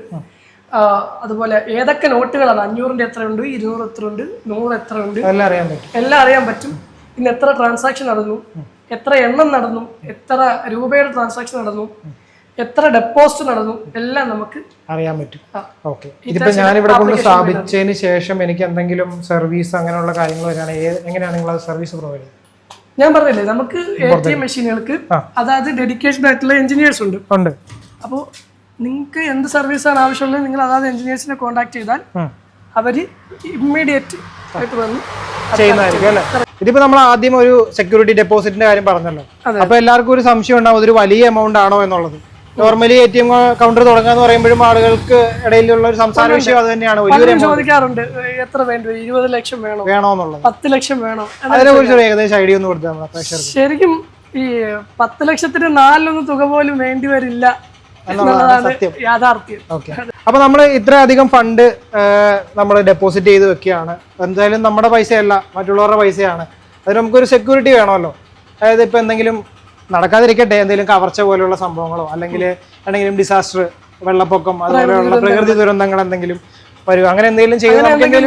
അതുപോലെ ഏതൊക്കെ നോട്ടുകളാണ് അഞ്ഞൂറിന്റെ എത്ര ഉണ്ട്? ഇരുന്നൂറ് എത്ര ഉണ്ട്? നൂറ് എത്ര ഉണ്ട്? എല്ലാം അറിയാൻ പറ്റും. എല്ലാം അറിയാൻ പറ്റും. ഇന്ന് എത്ര ട്രാൻസാക്ഷൻ നടന്നു? എത്ര എണ്ണം നടന്നു? എത്ര രൂപയുടെ ട്രാൻസാക്ഷൻ നടന്നു? എത്ര ഡെപ്പോസിറ്റ് നടന്നു? എല്ലാം നമുക്ക് അറിയാൻ പറ്റും. ഓക്കെ ഇതിപ്പോ ഞാനിവിടെ കൊണ്ട് സ്ഥാപിച്ചതിന് ശേഷം എനിക്ക് എന്തെങ്കിലും സർവീസ് അങ്ങനെയുള്ള കാര്യങ്ങൾ വരികയാണെങ്കിൽ എങ്ങനെയാണ് നിങ്ങൾ സർവീസ് പ്രൊവൈഡ് ചെയ്യുന്നത്? ഞാൻ പറഞ്ഞില്ലേ നമുക്ക് എ ടി എം മെഷീനുകൾക്ക്. അതായത് ഡെഡിക്കേഷൻ ആയിട്ടുള്ള എഞ്ചിനീയേഴ്സ് ഉണ്ട്. ഉണ്ട്. അപ്പോൾ നിങ്ങൾക്ക് എന്ത് സർവീസ് ആണ് ആവശ്യമുള്ളത് നിങ്ങൾ അതാത് എഞ്ചിനീയേഴ്സിനെ കോൺടാക്ട് ചെയ്താൽ അവർ അവർ ഇമ്മീഡിയറ്റ് ആയിട്ട് വന്ന് ചെയ്യുന്നതായിരിക്കും അല്ലേ? ഇതിപ്പോ നമ്മൾ ആദ്യം ഒരു സെക്യൂരിറ്റി ഡെപ്പോസിറ്റിന്റെ കാര്യം പറഞ്ഞല്ലോ. അപ്പൊ എല്ലാവർക്കും ഒരു സംശയം ഉണ്ടാവും ഒരു വലിയ എമൗണ്ട് ആണോ എന്നുള്ളത്. Normally A T M counter തുടങ്ങാന്ന് പറയുമ്പോഴും ആളുകൾക്ക് ഇടയിലുള്ള ഒരു സംസാര വിഷയം അത് തന്നെയാണ് വലിയൊരു ചോദിക്കാറുണ്ട്. എത്ര വേണ്ടി? ഇരുപത് ലക്ഷം വേണോ? വേണോന്നുള്ളത്. പത്ത് ലക്ഷം വേണോ? അതിനെ കുറിച്ച് ഏകദേശം ഐഡിയ ഒന്ന് കൊടുത്താൽ ശരിക്കും ഈ പത്ത് ലക്ഷത്തിന് നാലിലൊന്നും തുക പോലും വേണ്ടി വരില്ല യാഥാർത്ഥ്യം. അപ്പൊ നമ്മൾ ഇത്രയധികം ഫണ്ട് നമ്മൾ ഡെപ്പോസിറ്റ് ചെയ്ത് വെക്കുകയാണ്. എന്തായാലും നമ്മുടെ പൈസയല്ല മറ്റുള്ളവരുടെ പൈസയാണ്. അതിന് നമുക്കൊരു സെക്യൂരിറ്റി വേണമല്ലോ. അതായത് ഇപ്പൊ എന്തെങ്കിലും നടക്കാതിരിക്കട്ടെ എന്തെങ്കിലും കവർച്ച പോലെയുള്ള സംഭവങ്ങളോ അല്ലെങ്കിൽ എന്തെങ്കിലും ഡിസാസ്റ്റർ വെള്ളപ്പൊക്കം അതുപോലെയുള്ള പ്രകൃതി ദുരന്തങ്ങൾ. എന്തെങ്കിലും വരും അങ്ങനെ എന്തെങ്കിലും ചെയ്ത് നമുക്ക്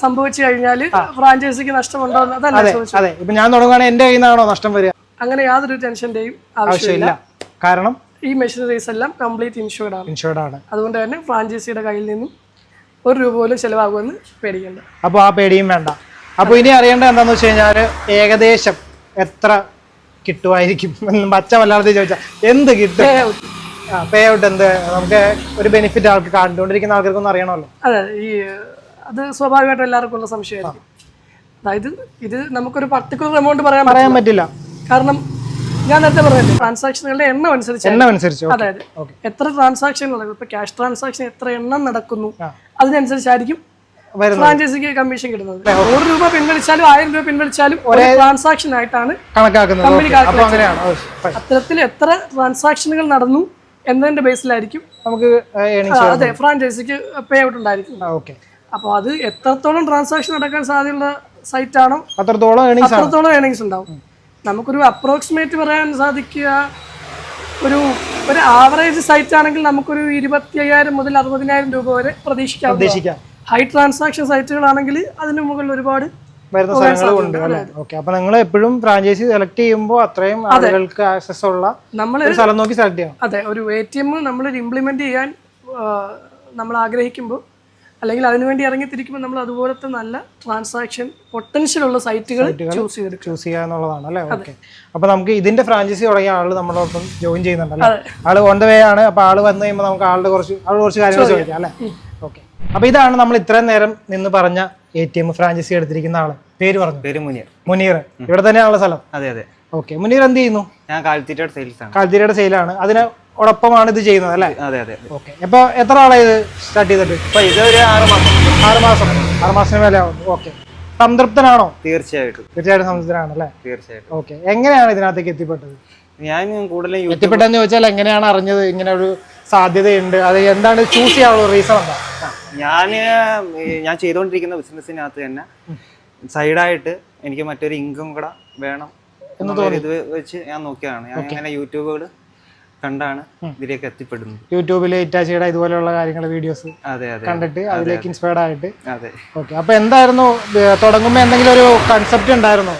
സംഭവിച്ചു കഴിഞ്ഞാൽ ഫ്രാഞ്ചൈസിക്ക് നഷ്ടമുണ്ടോ അതെ അതെ. ഇപ്പൊ ഞാൻ തുടങ്ങുകയാണെങ്കിൽ എന്റെ കയ്യിൽ നിന്നാണോ നഷ്ടം വരിക? അങ്ങനെ യാതൊരു ടെൻഷന്റെയും ആവശ്യമില്ല. ആവശ്യമില്ല. കാരണം? ഈ മെഷീനറീസ് എല്ലാം കംപ്ലീറ്റ് ഇൻഷുർഡ് ആണ്. ഇൻഷുർഡ് ആണ്. അതുകൊണ്ട് തന്നെ ഫ്രാഞ്ചൈസിയുടെ കയ്യിൽ നിന്നും ഒരു രൂപ പോലും ചിലവാകുമെന്ന് പേടിക്കേണ്ട. അപ്പോൾ ആ പേടിയും വേണ്ട. അപ്പോൾ ഇനി അറിയേണ്ടത് എന്താണെന്ന് വെച്ച് കഴിഞ്ഞാൽ ഏകദേശം എത്ര കിട്ടുമായിരിക്കും. പച്ച മലയാളത്തിൽ ചോദിച്ചാൽ എന്ത് കിട്ടും? പേ ഔട്ട് എന്ത്? നമുക്ക് ഒരു ബെനിഫിറ്റ് ആൾക്ക് കണ്ടുകൊണ്ടിരിക്കുന്ന ആൾക്കാർക്കൊന്നും അറിയണമല്ലോ. അതെ ഈ അത് സ്വാഭാവികമായിട്ടും എല്ലാവർക്കും ഉള്ള സംശയമായിരിക്കും. അതായത് ഇത് നമുക്കൊരു പർട്ടിക്കുലർ എമൗണ്ട് പറയാൻ പറ്റില്ല പറയാൻ പറ്റില്ല. കാരണം ഞാൻ നേരത്തെ പറഞ്ഞില്ലേ ട്രാൻസാക്ഷനുകളുടെ എണ്ണം അനുസരിച്ച് എണ്ണം അനുസരിച്ച് അതായത് എത്ര ട്രാൻസാക്ഷൻ നടക്കും ഇപ്പൊ ക്യാഷ് ട്രാൻസാക്ഷൻ എത്ര എണ്ണം നടക്കുന്നു? അതിനനുസരിച്ചായിരിക്കും ഫ്രാഞ്ചൈസിക്ക് കമ്മീഷൻ കിട്ടുന്നത്. നൂറ് രൂപ പിൻവലിച്ചാലും ആയിരം രൂപ പിൻവലിച്ചാലും ഒരു ട്രാൻസാക്ഷൻ ആയിട്ടാണ് കണക്കാക്കുന്നത്. അത്തരത്തിൽ എത്ര ട്രാൻസാക്ഷനുകൾ നടന്നു എന്നതിന്റെ ബേസിലായിരിക്കും നമുക്ക് അതെ ഫ്രാഞ്ചൈസിക്ക് പേ ഔട്ട് ഉണ്ടായിരിക്കും ഓക്കെ. അപ്പോൾ അത് എത്രത്തോളം ട്രാൻസാക്ഷൻ നടക്കാൻ സാധ്യതയുള്ള സൈറ്റ് ആണോ അത്രത്തോളം ഏണിങ്സ് അത്രത്തോളം ഏണിങ്സ് ഉണ്ടാവും. നമുക്കൊരു അപ്രോക്സിമേറ്റ് പറയാൻ സാധിക്കുക ഒരു ഒരു ആവറേജ് സൈറ്റ് ആണെങ്കിൽ നമുക്കൊരു ഇരുപത്തി അയ്യായിരം മുതൽ അറുപതിനായിരം രൂപ വരെ പ്രതീക്ഷിക്കാം. ഉദ്ദേശിക്കാം ഹൈ ട്രാൻസാക്ഷൻ സൈറ്റുകളാണെങ്കിൽ അതിന് മുകളിൽ ഒരുപാട് വരുന്ന സ്ഥലങ്ങളുണ്ട് അല്ലേ? ഓക്കെ അപ്പൊ നിങ്ങൾ എപ്പോഴും ഫ്രാഞ്ചൈസി സെലക്ട് ചെയ്യുമ്പോൾ അത്രയും ആളുകൾക്ക് ആക്സസ് ഉള്ള നമ്മൾ സ്ഥലം നോക്കി സെലക്ട് ചെയ്യണം. അതെ ഒരു എ ടി എം നമ്മൾ ഇംപ്ലിമെന്റ് ചെയ്യാൻ നമ്മൾ ആഗ്രഹിക്കുമ്പോൾ അല്ലെങ്കിൽ അതിനുവേണ്ടി ഇറങ്ങിത്തിരിക്കുമ്പോൾ നമ്മൾ അതുപോലത്തെ നല്ല ട്രാൻസാക്ഷൻ പൊട്ടൻഷ്യൽ ഉള്ള സൈറ്റുകൾ ചൂസ് ചെയ്തെടുക്കും ചൂസ് ചെയ്യുക എന്നുള്ളതാണ് അല്ലേ? ഓക്കെ അപ്പൊ നമുക്ക് ഇതിന്റെ ഫ്രാഞ്ചൈസി തുടങ്ങിയ ആൾ നമ്മളോടൊപ്പം ജോയിൻ ചെയ്യുന്നുണ്ടല്ലോ ആൾ ഓൺ ദ വേ ആണ്. അപ്പൊ ആൾ വന്നു കഴിയുമ്പോൾ നമുക്ക് ആളുടെ കുറച്ച് ആൾ കുറച്ച് കാര്യങ്ങൾ ചോദിക്കാം. അല്ലേ? ഓക്കെ അപ്പൊ ഇതാണ് നമ്മൾ ഇത്രയും നേരം നിന്ന് പറഞ്ഞ എ ടി എം ഫ്രാഞ്ചൈസി എടുത്തിരിക്കുന്ന ആൾ. പേര് പറഞ്ഞു? പേര് മുനീർ. മുനീർ. ഇവിടെ തന്നെയാണുള്ള സ്ഥലം? അതെ അതെ. ഓക്കെ. മുനീർ എന്ത് ചെയ്യുന്നു? ഞാൻ കാൽത്തീറ്റയുടെ സെയിൽസ് ആണ് കാൽത്തീറ്റയുടെ സെയിലാണ്. അതിനോടൊപ്പമാണ് ഇത് ചെയ്യുന്നത് അല്ലേ? അതെ അതെ ഓക്കെ. അപ്പൊ എത്ര ആളായി ഇത് സ്റ്റാർട്ട് ചെയ്തിട്ട്? ഇപ്പൊ ഇത് ഒരു ആറ് മാസം. ആറ് മാസം. ആറ് മാസത്തിന് മേലെ ഓക്കെ. സംതൃപ്തനാണോ? തീർച്ചയായിട്ടും. തീർച്ചയായിട്ടും സംതൃപ്തനാണ് അല്ലേ? തീർച്ചയായിട്ടും. ഓക്കെ. എങ്ങനെയാണ് ഇതിനകത്തേക്ക് എത്തിപ്പെട്ടത്? ഞാൻ കൂടുതലും എത്തിപ്പെട്ടെന്ന് ചോദിച്ചാൽ എങ്ങനെയാണ് അറിഞ്ഞത്? ഇങ്ങനെ ഒരു സാധ്യതയുണ്ട്. അത് എന്താണ് ചൂസ് ചെയ്യാനുള്ള റീസൺ എന്താ? ഞാൻ ഞാൻ ചെയ്തുകൊണ്ടിരിക്കുന്ന ബിസിനസ്സിനകത്ത് തന്നെ സൈഡായിട്ട് എനിക്ക് മറ്റൊരു ഇൻകം കൂടെ വേണം എന്നുള്ള ഇത് വെച്ച് ഞാൻ നോക്കിയതാണ്. ഞാൻ അങ്ങനെ യൂട്യൂബുകൾ കണ്ടാണ് ഇതിലേക്ക് എത്തിപ്പെടുന്നത്. യൂട്യൂബിൽ ഇറ്റാച്ചിയുടെ ഇതുപോലെയുള്ള കാര്യങ്ങൾ വീഡിയോസ് അതെ അതെ കണ്ടിട്ട് അതിലേക്ക് ഇൻസ്പയർഡ് ആയിട്ട്. അതെ. ഓക്കെ അപ്പൊ എന്തായിരുന്നു തുടങ്ങുമ്പോ എന്തെങ്കിലും ഒരു കൺസെപ്റ്റ് ഉണ്ടായിരുന്നോ?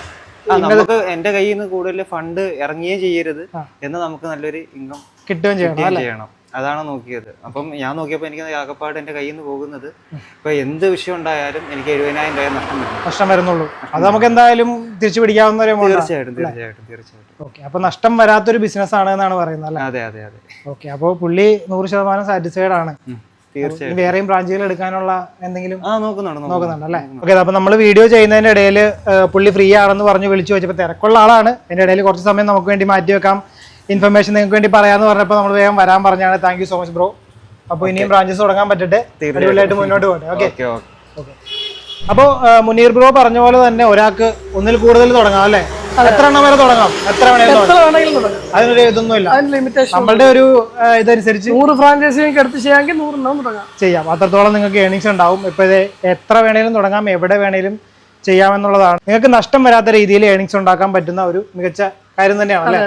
നമുക്ക് എന്റെ കയ്യിൽ നിന്ന് കൂടുതൽ ഫണ്ട് ഇറങ്ങുകയും ചെയ്യരുത് എന്ന് നമുക്ക് നല്ലൊരു ഇൻകം കിട്ടുകയും ചെയ്യണം. അതാണ് നോക്കിയത്. അപ്പം ഞാൻ നോക്കിയപ്പോൾ എനിക്ക് ആകപ്പാട് എന്റെ കയ്യിൽ നിന്ന് പോകുന്നത് ഇപ്പൊ എന്ത് വിഷയം ഉണ്ടായാലും എനിക്ക് എഴുപതിനായിരം രൂപ നഷ്ടം വരും നഷ്ടം വരുന്നുള്ളൂ. അത് നമുക്ക് എന്തായാലും തിരിച്ചു പിടിക്കാവുന്ന ഒരു തീർച്ചയായിട്ടും തീർച്ചയായിട്ടും തീർച്ചയായിട്ടും. ഓക്കെ. അപ്പൊ നഷ്ടം വരാത്തൊരു ബിസിനസ് ആണ് എന്നാണ് പറയുന്നത് അല്ലേ? അതെ അതെ അതെ. ഓക്കെ. അപ്പോൾ പുള്ളി നൂറ് ശതമാനം സാറ്റിസ്ഫൈഡ് ആണ്. തീർച്ചയായും വേറെയും ബ്രാഞ്ചുകൾ എടുക്കാനുള്ള എന്തെങ്കിലും നോക്കുന്നുണ്ട് അല്ലേ? ഓക്കെ. അപ്പൊ നമ്മൾ വീഡിയോ ചെയ്യുന്നതിന്റെ ഇടയിൽ പുള്ളി ഫ്രീ ആണെന്ന് പറഞ്ഞ് വിളിച്ചു വെച്ചപ്പോൾ തിരക്കുള്ള ആളാണ്. അതിന്റെ ഇടയിൽ കുറച്ച് സമയം നമുക്ക് വേണ്ടി മാറ്റി വെക്കാം. ഇൻഫർമേഷൻ നിങ്ങൾക്ക് വേണ്ടി പറയാന്ന് പറഞ്ഞപ്പോൾ നമ്മൾ വേഗം വരാൻ പറഞ്ഞാണ്. Thank you so much bro അപ്പോൾ ഇനിയും ബ്രാഞ്ചസ് തുടങ്ങാൻ പറ്റട്ടെ. അടിപൊളിയായിട്ട് മുന്നോട്ട് പോകട്ടെ ഓക്കെ ഓക്കെ അപ്പോൾ മുനീർ ബ്രോ പറഞ്ഞ പോലെ തന്നെ ഒരാൾക്ക് ഒന്നിൽ കൂടുതൽ തുടങ്ങാം അല്ലേ? എത്ര എണ്ണം വരെ തുടങ്ങാം. എത്ര വേണമെങ്കിലും അതിനൊരു ഇതൊന്നും ഇല്ല. നമ്മളുടെ ഒരു ഇതനുസരിച്ച് നൂറ് ഫ്രാഞ്ചൈസി നിങ്ങൾക്ക് എടുത്ത് ചെയ്യാമെങ്കിൽ നൂറെണ്ണം തുടങ്ങാം. ചെയ്യാം. അത്രത്തോളം നിങ്ങൾക്ക് ഏണിങ്സ് ഉണ്ടാവും. ഇപ്പൊ ഇത് എത്ര വേണേലും തുടങ്ങാം എവിടെ വേണേലും ചെയ്യാമെന്നുള്ളതാണ്. നിങ്ങൾക്ക് നഷ്ടം വരാത്ത രീതിയിൽ ഏണിങ്സ് ഉണ്ടാക്കാൻ പറ്റുന്ന ഒരു മികച്ച കാര്യം തന്നെയാണ് അല്ലേ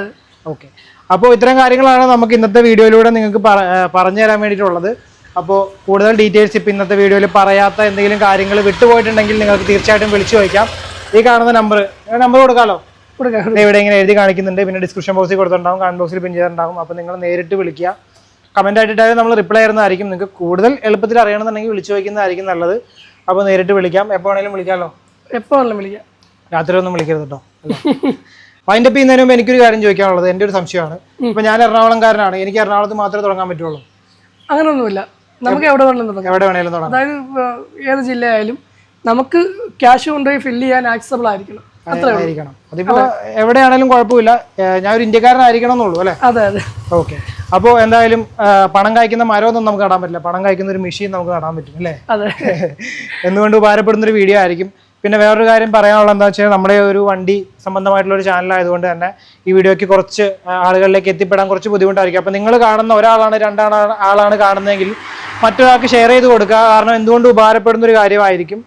ഓക്കെ അപ്പോൾ ഇത്തരം കാര്യങ്ങളാണ് നമുക്ക് ഇന്നത്തെ വീഡിയോയിലൂടെ നിങ്ങൾക്ക് പറ- പറഞ്ഞു തരാൻ വേണ്ടിയിട്ടുള്ളത്. അപ്പോൾ കൂടുതൽ ഡീറ്റെയിൽസ് ഇപ്പോൾ ഇന്നത്തെ വീഡിയോയിൽ പറയാത്ത എന്തെങ്കിലും കാര്യങ്ങൾ വിട്ടുപോയിട്ടുണ്ടെങ്കിൽ നിങ്ങൾക്ക് തീർച്ചയായിട്ടും വിളിച്ചു ചോദിക്കാം. ഈ കാണുന്ന നമ്പർ നമ്പർ കൊടുക്കാമല്ലോ കൊടുക്കാം ഇവിടെ ഇങ്ങനെ എഴുതി കാണിക്കുന്നുണ്ട്. പിന്നെ ഡിസ്ക്രിപ്ഷൻ ബോക്സിൽ കൊടുത്തിട്ടുണ്ടാകും കമന്റ് ബോക്സിൽ പിൻ ചെയ്തിട്ടുണ്ടാകും അപ്പോൾ നിങ്ങൾ നേരിട്ട് വിളിക്കുക. കമന്റ് ആയിട്ടായാലും നമ്മൾ റിപ്ലൈ ചെയ്യുന്നതായിരിക്കും നിങ്ങൾക്ക് കൂടുതൽ എളുപ്പത്തിൽ അറിയണമെന്നുണ്ടെങ്കിൽ വിളിച്ചു ചോദിക്കുന്നതായിരിക്കും നല്ലത്. അപ്പോൾ നേരിട്ട് വിളിക്കാം. എപ്പോൾ വേണേലും വിളിക്കാമല്ലോ എപ്പോൾ വേണമെങ്കിലും വിളിക്കാം. രാത്രി ഒന്നും വിളിക്കരുത് കേട്ടോ വൈൻഡ് അപ്പ് ചെയ്യുന്നതിന് മുമ്പ് എനിക്കൊരു കാര്യം ചോദിക്കാനുള്ളത് എന്റെ ഒരു സംശയമാണ്. ഇപ്പൊ ഞാൻ എറണാകുളംകാരനാണ് എനിക്ക് എറണാകുളത്ത് മാത്രമേ തുടങ്ങാൻ പറ്റുള്ളൂ. അങ്ങനെയൊന്നുമില്ല നമുക്ക് എവിടെ വേണമെങ്കിലും തുടങ്ങാം. എവിടെ വേണേലും തുടങ്ങാം. അതായത് ഏത് ജില്ലയായാലും നമുക്ക് ക്യാഷ് കൊണ്ടുപോയി ഫില്ല് ചെയ്യാൻ ആക്സബിൾ ആയിരിക്കണം. അതിപ്പോ എവിടെയാണേലും കുഴപ്പമില്ല. ഞാൻ ഒരു ഇന്ത്യക്കാരനായിരിക്കണം എന്നുള്ളൂ അല്ലേ? അതെ അതെ. ഓക്കെ. അപ്പോൾ എന്തായാലും പണം കായ്ക്കുന്ന മരമൊന്നും നമുക്ക് നടാൻ പറ്റില്ല. പണം കായ്ക്കുന്ന ഒരു മെഷീൻ നമുക്ക് നടാൻ പറ്റും അല്ലേ? അതെ. എന്നുകൊണ്ട് ഉപകാരപ്പെടുന്ന ഒരു വീഡിയോ ആയിരിക്കും. പിന്നെ വേറൊരു കാര്യം പറയാനുള്ളത് എന്താ വെച്ചാൽ നമ്മുടെ ഒരു വണ്ടി സംബന്ധമായിട്ടുള്ള ഒരു ചാനൽ ആയതുകൊണ്ട് തന്നെ ഈ വീഡിയോയ്ക്ക് കുറച്ച് ആളുകളിലേക്ക് എത്തിപ്പെടാൻ കുറച്ച് ബുദ്ധിമുട്ടായിരിക്കും. അപ്പോൾ നിങ്ങൾ കാണുന്ന ഒരാളാണ് രണ്ടാണ് ആളാണ് കാണുന്നതെങ്കിൽ മറ്റൊരാൾക്ക് ഷെയർ ചെയ്ത് കൊടുക്കുക. കാരണം എന്തുകൊണ്ട് ഉപകാരപ്പെടുന്ന ഒരു കാര്യമായിരിക്കും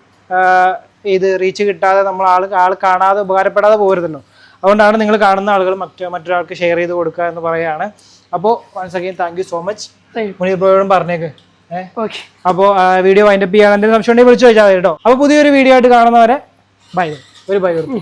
ഇത് റീച്ച് കിട്ടാതെ നമ്മൾ ആൾ ആൾ കാണാതെ ഉപകാരപ്പെടാതെ പോരുതല്ലോ. അതുകൊണ്ടാണ് നിങ്ങൾ കാണുന്ന ആളുകൾ മറ്റു മറ്റൊരാൾക്ക് ഷെയർ ചെയ്ത് കൊടുക്കുക എന്ന് പറയുകയാണ്. അപ്പോൾ once again thank you so much Munir ബ്രോയോടും പറഞ്ഞേക്ക്. അപ്പോൾ വീഡിയോ വൈൻഡപ്പ് ചെയ്യാൻ എന്തെങ്കിലും സംശയം ഉണ്ടെങ്കിൽ വിളിച്ചു ചോദിച്ചാൽ മതി കേട്ടോ. അപ്പോൾ പുതിയൊരു വീഡിയോ ആയിട്ട് കാണുന്നവരെ ബൈ ഒരു ബൈ കൊടുത്തു